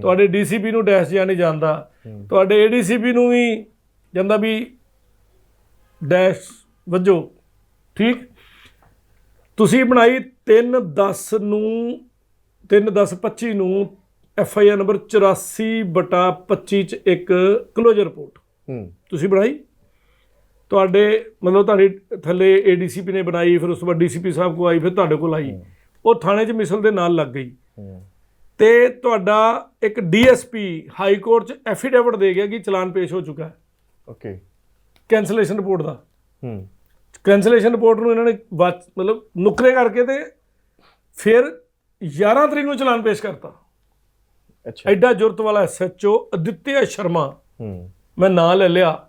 ਤੁਹਾਡੇ ਡੀਸੀਪੀ ਨੂੰ ਡੈਸ਼ ਜਾਂ ਨਹੀਂ ਜਾਣਦਾ। ਤੁਹਾਡੇ ਏਡੀਸੀਪੀ ਨੂੰ ਵੀ ਜਾਂਦਾ ਵੀ ਡੈਸ਼ ਵਜੋ। ਠੀਕ? ਤੁਸੀਂ ਬਣਾਈ 3 10 ਨੂੰ 3 10 25 ਨੂੰ ਐਫ ਆਈ ਆਰ ਨੰਬਰ 84 ਬਟਾ 25 ਚ ਇੱਕ ਕਲੋਜ਼ਰ ਰਿਪੋਰਟ ਹੂੰ। ਤੁਸੀਂ ਬਣਾਈ? ਤੁਹਾਡੇ ਮਤਲਬ ਤੁਹਾਡੀ ਥੱਲੇ ਏਡੀਸੀਪੀ ਨੇ ਬਣਾਈ ਫਿਰ ਉਸ ਤੋਂ ਬਾਅਦ ਡੀਸੀਪੀ ਸਾਹਿਬ ਕੋ ਆਈ ਫਿਰ ਤੁਹਾਡੇ ਕੋਲ ਆਈ। ਉਹ ਥਾਣੇ 'ਚ ਮਿਸਲ ਦੇ ਨਾਲ ਲੱਗ ਗਈ। ਹੂੰ। ਤੇ ਤੁਹਾਡਾ ਇੱਕ ਡੀਐਸਪੀ ਹਾਈ ਕੋਰਟ 'ਚ ਐਫੀਡੇਵਿਟ ਦੇ ਗਿਆ ਕਿ ਚਲਾਨ ਪੇਸ਼ ਹੋ ਚੁੱਕਾ ਹੈ। ਓਕੇ। ਕੈਂਸਲੇਸ਼ਨ ਰਿਪੋਰਟ ਦਾ। ਹੂੰ। ਕੈਂਸਲੇਸ਼ਨ ਰਿਪੋਰਟ ਨੂੰ ਇਹਨਾਂ ਨੇ ਮਤਲਬ ਨੁਕਰੇ ਕਰਕੇ ਤੇ ਫਿਰ 11 ਤਰੀਕ ਨੂੰ ਚਲਾਨ ਪੇਸ਼ ਕਰਤਾ। ਅੱਛਾ। ਐਡਾ ਜੁਰਤ ਵਾਲਾ ਐਸਐਚਓ ਅਦਿੱਤਿਆ ਸ਼ਰਮਾ ਹੂੰ। ਮੈਂ ਨਾਂ ਲੈ ਲਿਆ।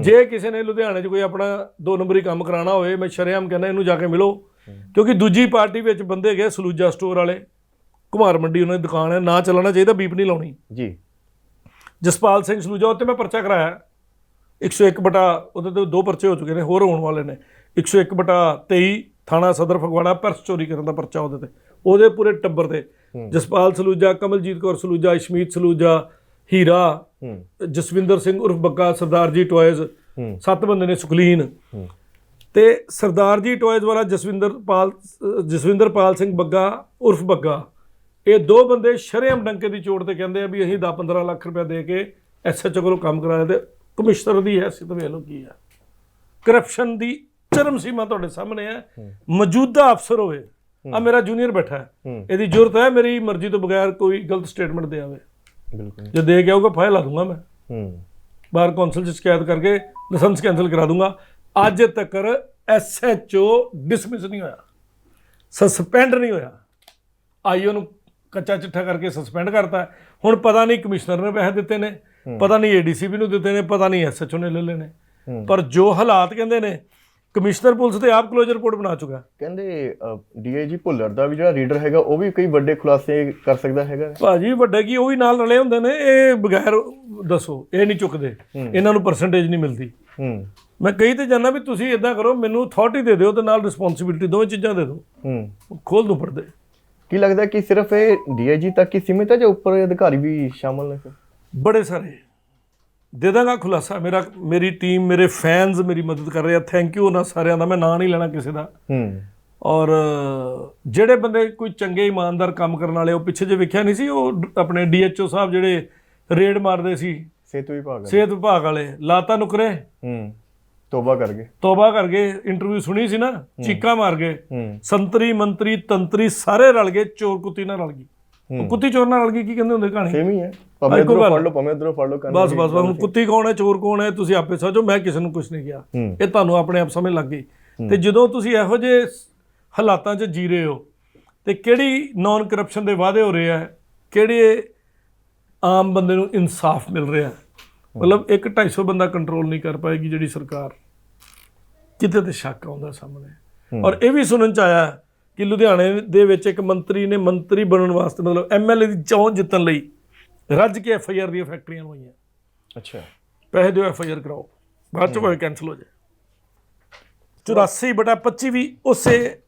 ਜੇ ਕਿਸੇ ਨੇ ਲੁਧਿਆਣੇ 'ਚ ਕੋਈ ਆਪਣਾ ਦੋ ਨੰਬਰੀ ਕੰਮ ਕਰਾਉਣਾ ਹੋਵੇ ਮੈਂ ਸ਼ਰੇਆਮ ਕਹਿੰਦਾ ਇਹਨੂੰ ਜਾ ਕੇ ਮਿਲੋ। ਕਿਉਂਕਿ ਦੂਜੀ ਪਾਰਟੀ ਵਿੱਚ ਬੰਦੇ ਗਏ ਸਲੂਜਾ ਸਟੋਰ ਵਾਲੇ। ਕੁਮਾਰ ਮੰਡੀ ਉਹਨਾਂ ਦੀ ਦੁਕਾਨ ਹੈ ਨਾ ਚੱਲਣਾ ਚਾਹੀਦਾ ਬੀਪ ਨਹੀਂ ਲਾਉਣੀ। ਜੀ। ਜਸਪਾਲ ਸਿੰਘ ਸਲੂਜਾ ਉੱਤੇ ਮੈਂ ਪਰਚਾ ਕਰਾਇਆ। 101 ਬਟਾ ਉਹਦੇ ਤੇ ਦੋ ਪਰਚੇ ਹੋ ਚੁੱਕੇ ਨੇ ਹੋਰ ਹੋਣ ਵਾਲੇ ਨੇ। 101 ਬਟਾ 23 ਥਾਣਾ ਸਦਰ ਫਗਵਾੜਾ ਪਰਸ ਚੋਰੀ ਕਰਨ ਦਾ ਪਰਚਾ ਉਹਦੇ ਤੇ। ਉਹਦੇ ਪੂਰੇ ਟੱਬਰ ਤੇ ਜਸਪਾਲ ਸਲੂਜਾ ਕਮਲਜੀਤ ਕੌਰ ਸਲੂਜਾ ਇਸ਼ਮੀਤ ਸਲੂਜਾ ਹੀਰਾ ਜਸਵਿੰਦਰ ਸਿੰਘ ਉਰਫ ਬੱਗਾ ਸਰਦਾਰ ਜੀ ਟੋਇਜ਼ ਸੱਤ ਬੰਦੇ ਨੇ ਸੁਖਲੀਨ। ਤੇ ਸਰਦਾਰ ਜੀ ਟੋਇਜ਼ ਵਾਲਾ ਜਸਵਿੰਦਰ ਪਾਲ ਜਸਵਿੰਦਰ ਪਾਲ ਸਿੰਘ ਬੱਗਾ ਉਰਫ ਬੱਗਾ। ਇਹ ਦੋ ਬੰਦੇ ਸ਼ਰੇਆਮ ਡੰਕੇ ਦੀ ਚੋਟ ਤੇ ਕਹਿੰਦੇ ਆ ਵੀ ਅਸੀਂ 10 15 ਲੱਖ ਰੁਪਏ ਦੇ ਕੇ ਐਸਐਚਓ ਕੋਲੋਂ ਕੰਮ ਕਰਾਇਆ ਤੇ ਕਮਿਸ਼ਨਰ ਦੀ ਹੈਸੀਅਤ ਵੇਖ ਲਓ ਕੀ ਆ। ਕਰਪਸ਼ਨ ਦੀ ਚਰਮ ਸੀਮਾ ਤੁਹਾਡੇ ਸਾਹਮਣੇ ਹੈ। ਮੌਜੂਦਾ ਅਫਸਰ ਹੋਵੇ ਆ ਮੇਰਾ ਜੂਨੀਅਰ ਬੈਠਾ ਹੈ। ਇਹਦੀ ਜ਼ਰੂਰਤ ਹੈ ਮੇਰੀ ਮਰਜ਼ੀ ਤੋਂ ਬਗੈਰ ਕੋਈ ਗਲਤ ਸਟੇਟਮੈਂਟ ਦੇ ਆਵੇ। ਬਿਲਕੁਲ। ਜੇ ਦੇ ਕੇ ਆਊਗਾ ਫਾਇਲ ਲਾ ਦੂੰਗਾ ਮੈਂ। ਹੂੰ। ਬਾਰ ਕੌਂਸਲ 'ਚ ਸ਼ਿਕਾਇਤ ਕਰਕੇ ਲਾਇਸੈਂਸ ਕੈਂਸਲ ਕਰਾ ਦੂੰਗਾ। ਅੱਜ ਤੱਕ ਐਸਐਚਓ ਡਿਸਮਿਸ ਨਹੀਂ ਹੋਇਆ। ਸਸਪੈਂਡ ਨਹੀਂ ਹੋਇਆ। ਆਈਓ ਨੂੰ ਕੱਚਾ ਚਿੱਠਾ ਕਰਕੇ ਸਸਪੈਂਡ ਕਰਤਾ ਹੁਣ ਪਤਾ ਨਹੀਂ ਕਮਿਸ਼ਨਰ ਨੇ ਪੈਸੇ ਦਿੱਤੇ ਨੇ। ਪਤਾ ਨਹੀਂ ਏਡੀਸੀਪੀ ਨੂੰ ਦਿੱਤੇ ਨੇ। ਪਤਾ ਨਹੀਂ ਐਸਐਚਓ ਨੇ ਲੈ ਹੂੰ। ਪਰ ਜੋ ਹਾਲਾਤ ਕਹਿੰਦੇ ਨੇ ਕਮਿਸ਼ਨਰ ਪੁਲਿਸ ਤੇ ਆਪ ਕਲੋਜ਼ਰ ਰਿਪੋਰਟ ਬਣਾ ਚੁੱਕਾ ਕਹਿੰਦੇ ਡੀਆਈਜੀ ਭੁੱਲਰ ਦਾ ਵੀ ਜਿਹੜਾ ਰੀਡਰ ਹੈਗਾ ਉਹ ਵੀ ਕਈ ਵੱਡੇ ਖੁਲਾਸੇ ਕਰ ਸਕਦਾ ਹੈਗਾ। ਭਾਜੀ ਵੱਡੇ ਕੀ ਉਹ ਵੀ ਨਾਲ ਰਲੇ ਹੁੰਦੇ ਨੇ ਇਹ ਬਗੈਰ ਦੱਸੋ ਇਹ ਨਹੀਂ ਚੁੱਕਦੇ। ਇਹਨਾਂ ਨੂੰ ਪਰਸੈਂਟੇਜ ਨਹੀਂ ਮਿਲਦੀ। ਹੂੰ। ਮੈਂ ਕਹੀ ਤੇ ਜਾਣਾ ਵੀ ਤੁਸੀਂ ਇਦਾਂ ਕਰੋ ਮੈਨੂੰ ਅਥਾਰਟੀ ਦੇ ਦਿਓ ਤੇ ਨਾਲ ਰਿਸਪੌਂਸਿਬਿਲਟੀ ਦੋਵੇਂ ਚੀਜ਼ਾਂ ਦੇ ਦਿਓ। ਹੂੰ। ਖੋਲ ਦੂੰ ਪਰਦੇ। ਕੀ ਲੱਗਦਾ ਕਿ ਸਿਰਫ ਇਹ ਡੀਆਈਜੀ ਤੱਕ ਹੀ ਸੀਮਿਤ ਹੈ ਜਾਂ ਉੱਪਰ ਅਧਿਕਾਰੀ ਵੀ ਸ਼ਾਮਲ ਨੇ? ਬੜੇ ਸਾਰੇ। ਦੇ ਦਾਂਗਾ ਖੁਲਾਸਾ। ਮੇਰਾ ਮੇਰੀ ਟੀਮ ਮੇਰੇ ਫੈਨਸ ਮੇਰੀ ਮਦਦ ਕਰ ਰਹੇ ਆ। ਥੈਂਕ ਯੂ ਉਹਨਾਂ ਸਾਰਿਆਂ ਦਾ। ਮੈਂ ਨਾਂ ਨਹੀਂ ਲੈਣਾ ਕਿਸੇ ਦਾ। ਹੂੰ। ਔਰ ਜਿਹੜੇ ਬੰਦੇ ਕੋਈ ਚੰਗੇ ਇਮਾਨਦਾਰ ਕੰਮ ਕਰਨ ਵਾਲੇ ਉਹ ਪਿੱਛੇ ਜੇ ਵੇਖਿਆ ਨਹੀਂ ਸੀ ਉਹ ਡ- ਆਪਣੇ ਡੀਐਚਓ ਸਾਹਿਬ ਜਿਹੜੇ ਰੇਡ ਮਾਰਦੇ ਸੀ। ਸੇਤੂ ਵਿਭਾਗ ਸਿਹਤ ਵਿਭਾਗ ਵਾਲੇ। ਲਾਤਾ ਨੁਕਰੇ। ਹੂੰ। ਤੋਬਾ ਕਰ ਗਏ। ਤੋਬਾ ਕਰ ਗਏ। ਇੰਟਰਵਿਊ ਸੁਣੀ ਸੀ ਨਾ। ਚੀਕਾਂ ਮਾਰ ਗਏ। ਹੂੰ। ਸੰਤਰੀ ਮੰਤਰੀ ਤੰਤਰੀ ਸਾਰੇ ਰਲ ਗਏ। ਚੋਰ ਕੁੱਤੀ ਨਾਲ ਰਲ ਗਈ। ਕੁੱਤੀ ਚੋਰ ਨਾਲ ਰਲ ਗਈ ਕੀ ਕਹਿੰਦੇ ਹੁੰਦੇ ਕਹਾਣੀ? ਸੇਮ ਹੀ ਹੈ। ਭਾਵੇਂ ਇਧਰੋਂ। ਫੜ ਲਓ ਭਾਵੇਂ ਇਧਰੋਂ ਫੜ ਲਓ ਕਰਨਾ ਬਸ ਬਸ ਬਸ। ਹੁਣ ਕੁੱਤੀ ਕੌਣ ਹੈ ਚੋਰ ਕੌਣ ਹੈ ਤੁਸੀਂ ਆਪੇ ਸਮਝੋ ਮੈਂ ਕਿਸੇ ਨੂੰ ਕੁਝ ਨਹੀਂ ਕਿਹਾ। ਇਹ ਤੁਹਾਨੂੰ ਆਪਣੇ ਆਪ ਸਮਝ ਲੱਗ ਗਈ। ਤੇ ਜਦੋਂ ਤੁਸੀਂ ਇਹੋ ਜਿਹੇ ਹਾਲਾਤਾਂ 'ਚ ਜੀ ਰਹੇ ਹੋ ਤੇ ਕਿਹੜੀ ਨਾਨ ਕਰਪਸ਼ਨ ਦੇ ਵਾਅਦੇ ਹੋ ਰਹੇ ਆ ਕਿਹੜੇ ਆਮ ਬੰਦੇ ਨੂੰ ਇਨਸਾਫ ਮਿਲ ਰਿਹਾ ਮਤਲਬ ਇੱਕ 250 ਬੰਦਾ ਕੰਟਰੋਲ ਨਹੀਂ ਕਰ ਪਾਏਗੀ ਜਿਹੜੀ ਸਰਕਾਰ। ਕਿਤੇ ਤੇ ਸ਼ੱਕ ਆਉਂਦਾ ਸਾਹਮਣੇ। ਔਰ ਇਹ ਵੀ ਸੁਣਨ ਚ ਆਇਆ ਕਿ ਲੁਧਿਆਣੇ ਦੇ ਵਿੱਚ ਇੱਕ ਮੰਤਰੀ ਨੇ ਮੰਤਰੀ ਬਣਨ ਵਾਸਤੇ ਮਤਲਬ ਐਮਐਲਏ ਦੀ ਚੋਣ ਜਿੱਤਣ ਲਈ ਰੱਜ ਕੇ ਐਫਆਈਆਰ ਦੀਆਂ ਫੈਕਟਰੀਆਂ ਲਵਾਈਆਂ। ਅੱਛਾ। ਪੈਸੇ ਦਿਓ ਐਫਆਈਆਰ ਕਰਾਓ। ਬਾਅਦ ਚ ਭਾਵੇਂ ਕੈਨਸਲ ਹੋ ਜਾਏ। 84 ਬਟਾ 25 ਵੀ ਉਸੇ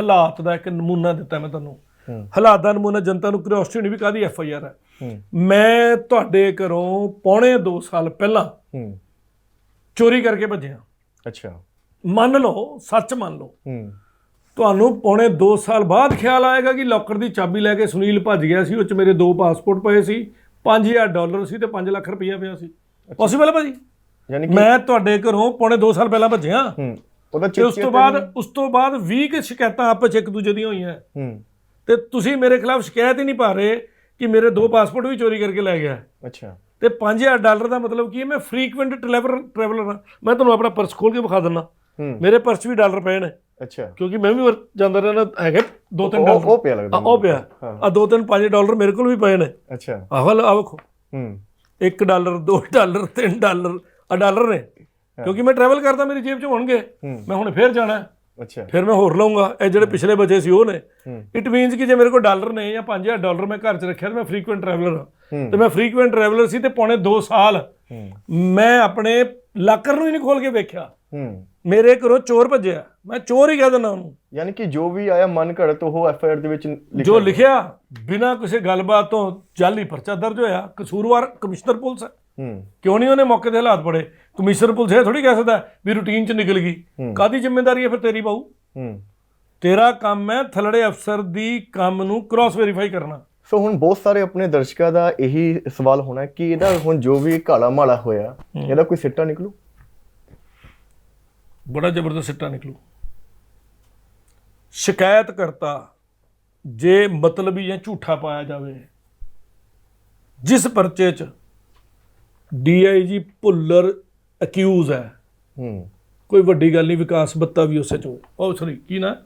ਹਾਲਾਤ ਦਾ ਇੱਕ ਨਮੂਨਾ ਦਿੱਤਾ ਮੈਂ ਤੁਹਾਨੂੰ। ਹਾਲਾਤ ਦਾ ਨਮੂਨਾ ਜਨਤਾ ਨੂੰ ਕਿਉਰਿਓਸਿਟੀ ਹੋਣੀ ਵੀ ਕਾਦੀ ਐਫਆਈਆਰ ਹੈ। ਹੂੰ। ਮੈਂ ਤੁਹਾਡੇ ਘਰੋਂ ਪੌਣੇ 2 ਸਾਲ ਪਹਿਲਾਂ ਚੋਰੀ ਕਰਕੇ ਭੱਜਿਆ। ਅੱਛਾ। ਮੰਨ ਲਓ ਸੱਚ ਮੰਨ ਲਓ। ਹੂੰ। ਤੁਹਾਨੂੰ ਪੌਣੇ 2 ਸਾਲ ਬਾਅਦ ਖਿਆਲ ਆਏਗਾ ਕਿ ਲੋਕਰ ਦੀ ਚਾਬੀ ਲੈ ਕੇ ਸੁਨੀਲ ਭੱਜ ਗਿਆ ਸੀ ਉਹ ਚ ਮੇਰੇ ਦੋ ਪਾਸਪੋਰਟ ਪਏ ਸੀ 5000 ਡਾਲਰ ਸੀ ਤੇ 5 ਲੱਖ ਰੁਪਈਆ ਪਿਆ ਸੀ। ਪੋਸੀਬਲ ਹੈ ਭਾਜੀ? ਯਾਨੀ ਕਿ ਮੈਂ ਤੁਹਾਡੇ ਘਰੋਂ ਪੌਣੇ 2 ਸਾਲ ਪਹਿਲਾਂ ਭੱਜਿਆ। ਹੂੰ। ਉਹਦਾ ਤੇ ਉਸ ਤੋਂ ਬਾਅਦ ਉਸ ਤੋਂ ਬਾਅਦ 20 ਕੁ ਸ਼ਿਕਾਇਤਾਂ ਆਪਸ ਇੱਕ ਦੂਜੇ ਦੀਆਂ ਹੋਈਆਂ। ਹੂੰ। ਤੇ ਤੁਸੀਂ ਮੇਰੇ ਖਿਲਾਫ ਸ਼ਿਕਾਇਤ ਹੀ ਨਹੀਂ ਪਾ ਰਹੇ ਕਿ ਮੇਰੇ ਦੋ ਪਾਸਪੋਰਟ ਵੀ ਚੋਰੀ ਕਰਕੇ ਲੈ ਗਿਆ। ਅੱਛਾ। ਤੇ 5000 ਡਾਲਰ ਦਾ ਮਤਲਬ ਕੀ ਹੈ? ਮੈਂ ਫ੍ਰੀਕੁਐਂਟ ਟਰੈਵਲਰ ਟਰੈਵਲਰ ਹਾਂ। ਮੈਂ ਤੁਹਾਨੂੰ ਆਪਣਾ ਪਰਸ ਖੋਲ ਕੇ ਵਿਖਾ ਦਿੰਦਾ। ਮੇਰੇ ਪਰਸ ਵੀ ਡਾਲਰ ਪਏ ਨੇ। ਅੱਛਾ। ਕਿਉਂਕਿ ਮੈਂ ਵੀ ਜਾਂਦਾ ਰਹਿਣਾ ਹੈਗੇ ਦੋ ਤਿੰਨ ਡਾਲਰ। ਉਹ ਪਿਆ ਲੱਗਦਾ ਉਹ ਪਿਆ। ਆ ਦੋ ਤਿੰਨ ਪੰਜ ਡਾਲਰ ਮੇਰੇ ਕੋਲ ਵੀ ਪਏ ਨੇ। ਅੱਛਾ। ਆਹ ਲਓ, ਆਹ ਵੇਖੋ। ਹੂੰ। 1 ਡਾਲਰ 2 ਡਾਲਰ 3 ਡਾਲਰ ਆ ਡਾਲਰ ਨੇ। ਕਿਉਂਕਿ ਮੈਂ ਟਰੈਵਲ ਕਰਦਾ ਮੇਰੀ ਜੇਬ 'ਚ ਹੋਣਗੇ। ਮੈਂ ਹੁਣ ਫੇਰ ਜਾਣਾ। ਅੱਛਾ। ਫਿਰ ਮੈਂ ਹੋਰ ਲਵਾਂਗਾ ਇਹ ਜਿਹੜੇ ਪਿਛਲੇ ਬਚੇ ਸੀ ਉਹ ਨੇ। ਇਟ ਮੀਨਸ ਕਿ ਜੇ ਮੇਰੇ ਕੋਲ ਡਾਲਰ ਨੇ ਜਾਂ 5000 ਡਾਲਰ ਮੈਂ ਘਰ 'ਚ ਰੱਖਿਆ ਤੇ ਮੈਂ ਫ੍ਰੀਕੁਐਂਟ ਟਰੈਵਲਰ ਹਾਂ। ਤੇ ਮੈਂ ਫ੍ਰੀਕੁਐਂਟ ਟਰੈਵਲਰ ਸੀ ਤੇ ਪੌਣੇ 2 ਸਾਲ ਮੈਂ ਆਪਣੇ ਲਾਕਰ ਨੂੰ ਹੀ ਨਹੀਂ ਖੋਲ ਕੇ ਵੇਖਿਆ। ਹੂੰ। ਮੇਰੇ ਘਰੋਂ ਚੋਰ ਭੱਜਿਆ। ਮੈਂ ਚੋਰ ਹੀ ਕਹਿ ਦਿੰਦਾ ਉਹਨੂੰ। ਯਾਨੀ ਕਿ ਜੋ ਵੀ ਆਇਆ ਮਨ ਘੜਤ ਉਹ ਐਫ ਆਈ ਆਰ ਦੇ ਵਿੱਚ ਲਿਖਿਆ ਜੋ ਲਿਖਿਆ ਬਿਨਾਂ ਕਿਸੇ ਗੱਲਬਾਤ ਤੋਂ ਜਾਲੀ ਪਰਚਾ ਦਰਜ ਹੋਇਆ। ਕਸੂਰਵਾਰ ਕਮਿਸ਼ਨਰ ਪੁਲਿਸ ਹੈ। ਹੂੰ। ਕਿਉਂ ਨਹੀਂ ਉਹਨੇ ਮੌਕੇ ਤੇ ਹਾਲਾਤ ਪੜੇ ਕਮਿਸ਼ਨਰ ਪੁਲਿਸ ਇਹ ਥੋੜੀ ਕਹਿ ਸਕਦਾ ਵੀ ਰੂਟੀਨ ਚ ਨਿਕਲ ਗਈ। ਕਾਦੀ ਜ਼ਿੰਮੇਵਾਰੀ ਹੈ ਫਿਰ ਤੇਰੀ ਬਾਊ? ਹੂੰ। ਤੇਰਾ ਕੰਮ ਹੈ ਥਲੜੇ ਅਫਸਰ ਦੀ ਕੰਮ ਨੂੰ ਕ੍ਰਾਸ ਵੈਰੀਫਾਈ ਕਰਨਾ। ਸੋ ਹੁਣ ਬਹੁਤ ਸਾਰੇ ਆਪਣੇ ਦਰਸ਼ਕਾਂ ਦਾ ਇਹੀ ਸਵਾਲ ਹੋਣਾ ਕਿ ਇਹਦਾ ਹੁਣ ਜੋ ਵੀ ਕਾਲਾ ਮਾਲਾ ਹੋਇਆ ਇਹਦਾ ਕੋਈ ਸਿੱਟਾ ਨਿਕਲੂ? ਬੜਾ ਜ਼ਬਰਦਸਤ ਸਿੱਟਾ ਨਿਕਲੂ। ਸ਼ਿਕਾਇਤ ਕਰਤਾ ਜੇ ਮਤਲਬੀ ਜਾਂ ਝੂਠਾ ਪਾਇਆ ਜਾਵੇ ਜਿਸ ਪਰਚੇ ਚ ਡੀਆਈਜੀ ਭੁੱਲਰ ਅਕਿਊਜ਼ ਹੈ। ਹੂੰ। ਕੋਈ ਵੱਡੀ ਗੱਲ ਨਹੀਂ ਵਿਕਾਸ ਬੱਤਾ ਵੀ ਉਸੇ ਚ ਹੋਏ। ਉਹ ਸੌਰੀ ਕੀ ਨਾ?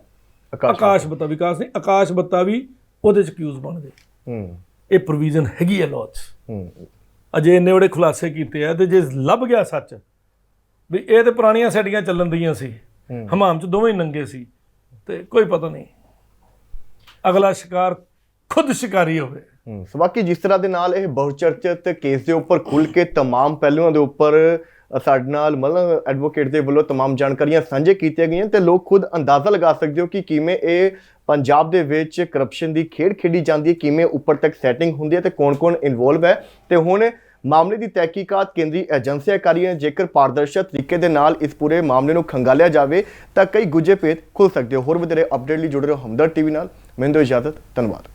ਆਕਾਸ਼ ਆਕਾਸ਼ ਬੱਤਾ ਵਿਕਾਸ ਨਹੀਂ ਆਕਾਸ਼ ਬੱਤਾ ਵੀ ਉਹਦੇ ਚ ਅਕਿਊਜ਼ ਬਣ ਗਏ। ਹੂੰ। ਇਹ ਪ੍ਰੋਵੀਜ਼ਨ ਹੈਗੀ ਹੈ ਲਾਅ 'ਚ। ਹੂੰ। ਅਜੇ ਇੰਨੇ ਬੜੇ ਖੁਲਾਸੇ ਕੀਤੇ ਆ ਤੇ ਜੇ ਲੱਭ ਗਿਆ ਸੱਚ ਵੀ ਇਹ ਤੇ ਪੁਰਾਣੀਆਂ ਸੈਟੀਆਂ ਚੱਲਣ ਦੀਆਂ ਸੀ ਹੂੰ। ਹਮਾਮ 'ਚ ਦੋਵੇਂ ਹੀ ਨੰਗੇ ਸੀ ਤੇ ਕੋਈ ਪਤਾ ਨਹੀਂ ਅਗਲਾ ਸ਼ਿਕਾਰ ਖੁਦ ਸ਼ਿਕਾਰੀ ਹੋਵੇ ਹੂੰ ਸੋ ਬਾਕੀ ਜਿਸ ਤਰ੍ਹਾਂ ਦੇ ਨਾਲ ਇਹ ਬਹੁਚਰਚਿਤ ਕੇਸ ਦੇ ਉੱਪਰ ਖੁੱਲ ਕੇ तमाम ਪਹਿਲੂਆਂ ਦੇ ਉੱਪਰ ਅ, ਸਾਡੇ ਨਾਲ ਮਤਲਬ ਐਡਵੋਕੇਟ ਦੇ ਵੱਲੋਂ तमाम ਜਾਣਕਾਰੀਆਂ ਸਾਂਝੇ ਕੀਤੀਆਂ ਗਈਆਂ ਤੇ ਲੋਕ ਖੁਦ ਅੰਦਾਜ਼ਾ ਲਗਾ ਸਕਦੇ ਹੋ ਕਿ ਕਿਵੇਂ ਇਹ ਪੰਜਾਬ ਦੇ ਵਿੱਚ ਕਰਪਸ਼ਨ ਦੀ ਖੇਡ ਖੇਡੀ ਜਾਂਦੀ ਹੈ ਕਿਵੇਂ ਉੱਪਰ ਤੱਕ ਸੈਟਿੰਗ ਹੁੰਦੀ ਹੈ ਤੇ ਕੌਣ-ਕੌਣ ਇਨਵੋਲਵ ਹੈ ਤੇ ਹੁਣ ਮਾਮਲੇ ਦੀ ਤਹਿਕੀਕਾਤ ਕੇਂਦਰੀ ਏਜੰਸੀਆਂ ਕਰ ਰਹੀਆਂ ਜੇਕਰ ਪਾਰਦਰਸ਼ਕ ਤਰੀਕੇ ਦੇ ਨਾਲ ਇਸ ਪੂਰੇ ਮਾਮਲੇ ਨੂੰ ਖੰਗਾਲਿਆ ਜਾਵੇ, ਤਾਂ ਕਈ ਗੁੱਜੇ ਭੇਦ ਖੁੱਲ ਸਕਦੇ ਹੋਰ ਵਧੇਰੇ ਅਪਡੇਟ ਲਈ ਜੁੜੇ ਰਹੋ ਹਮਦਰ ਟੀਵੀ ਨਾਲ। ਮੈਨੂੰ ਇਜਾਜ਼ਤ, ਧੰਨਵਾਦ।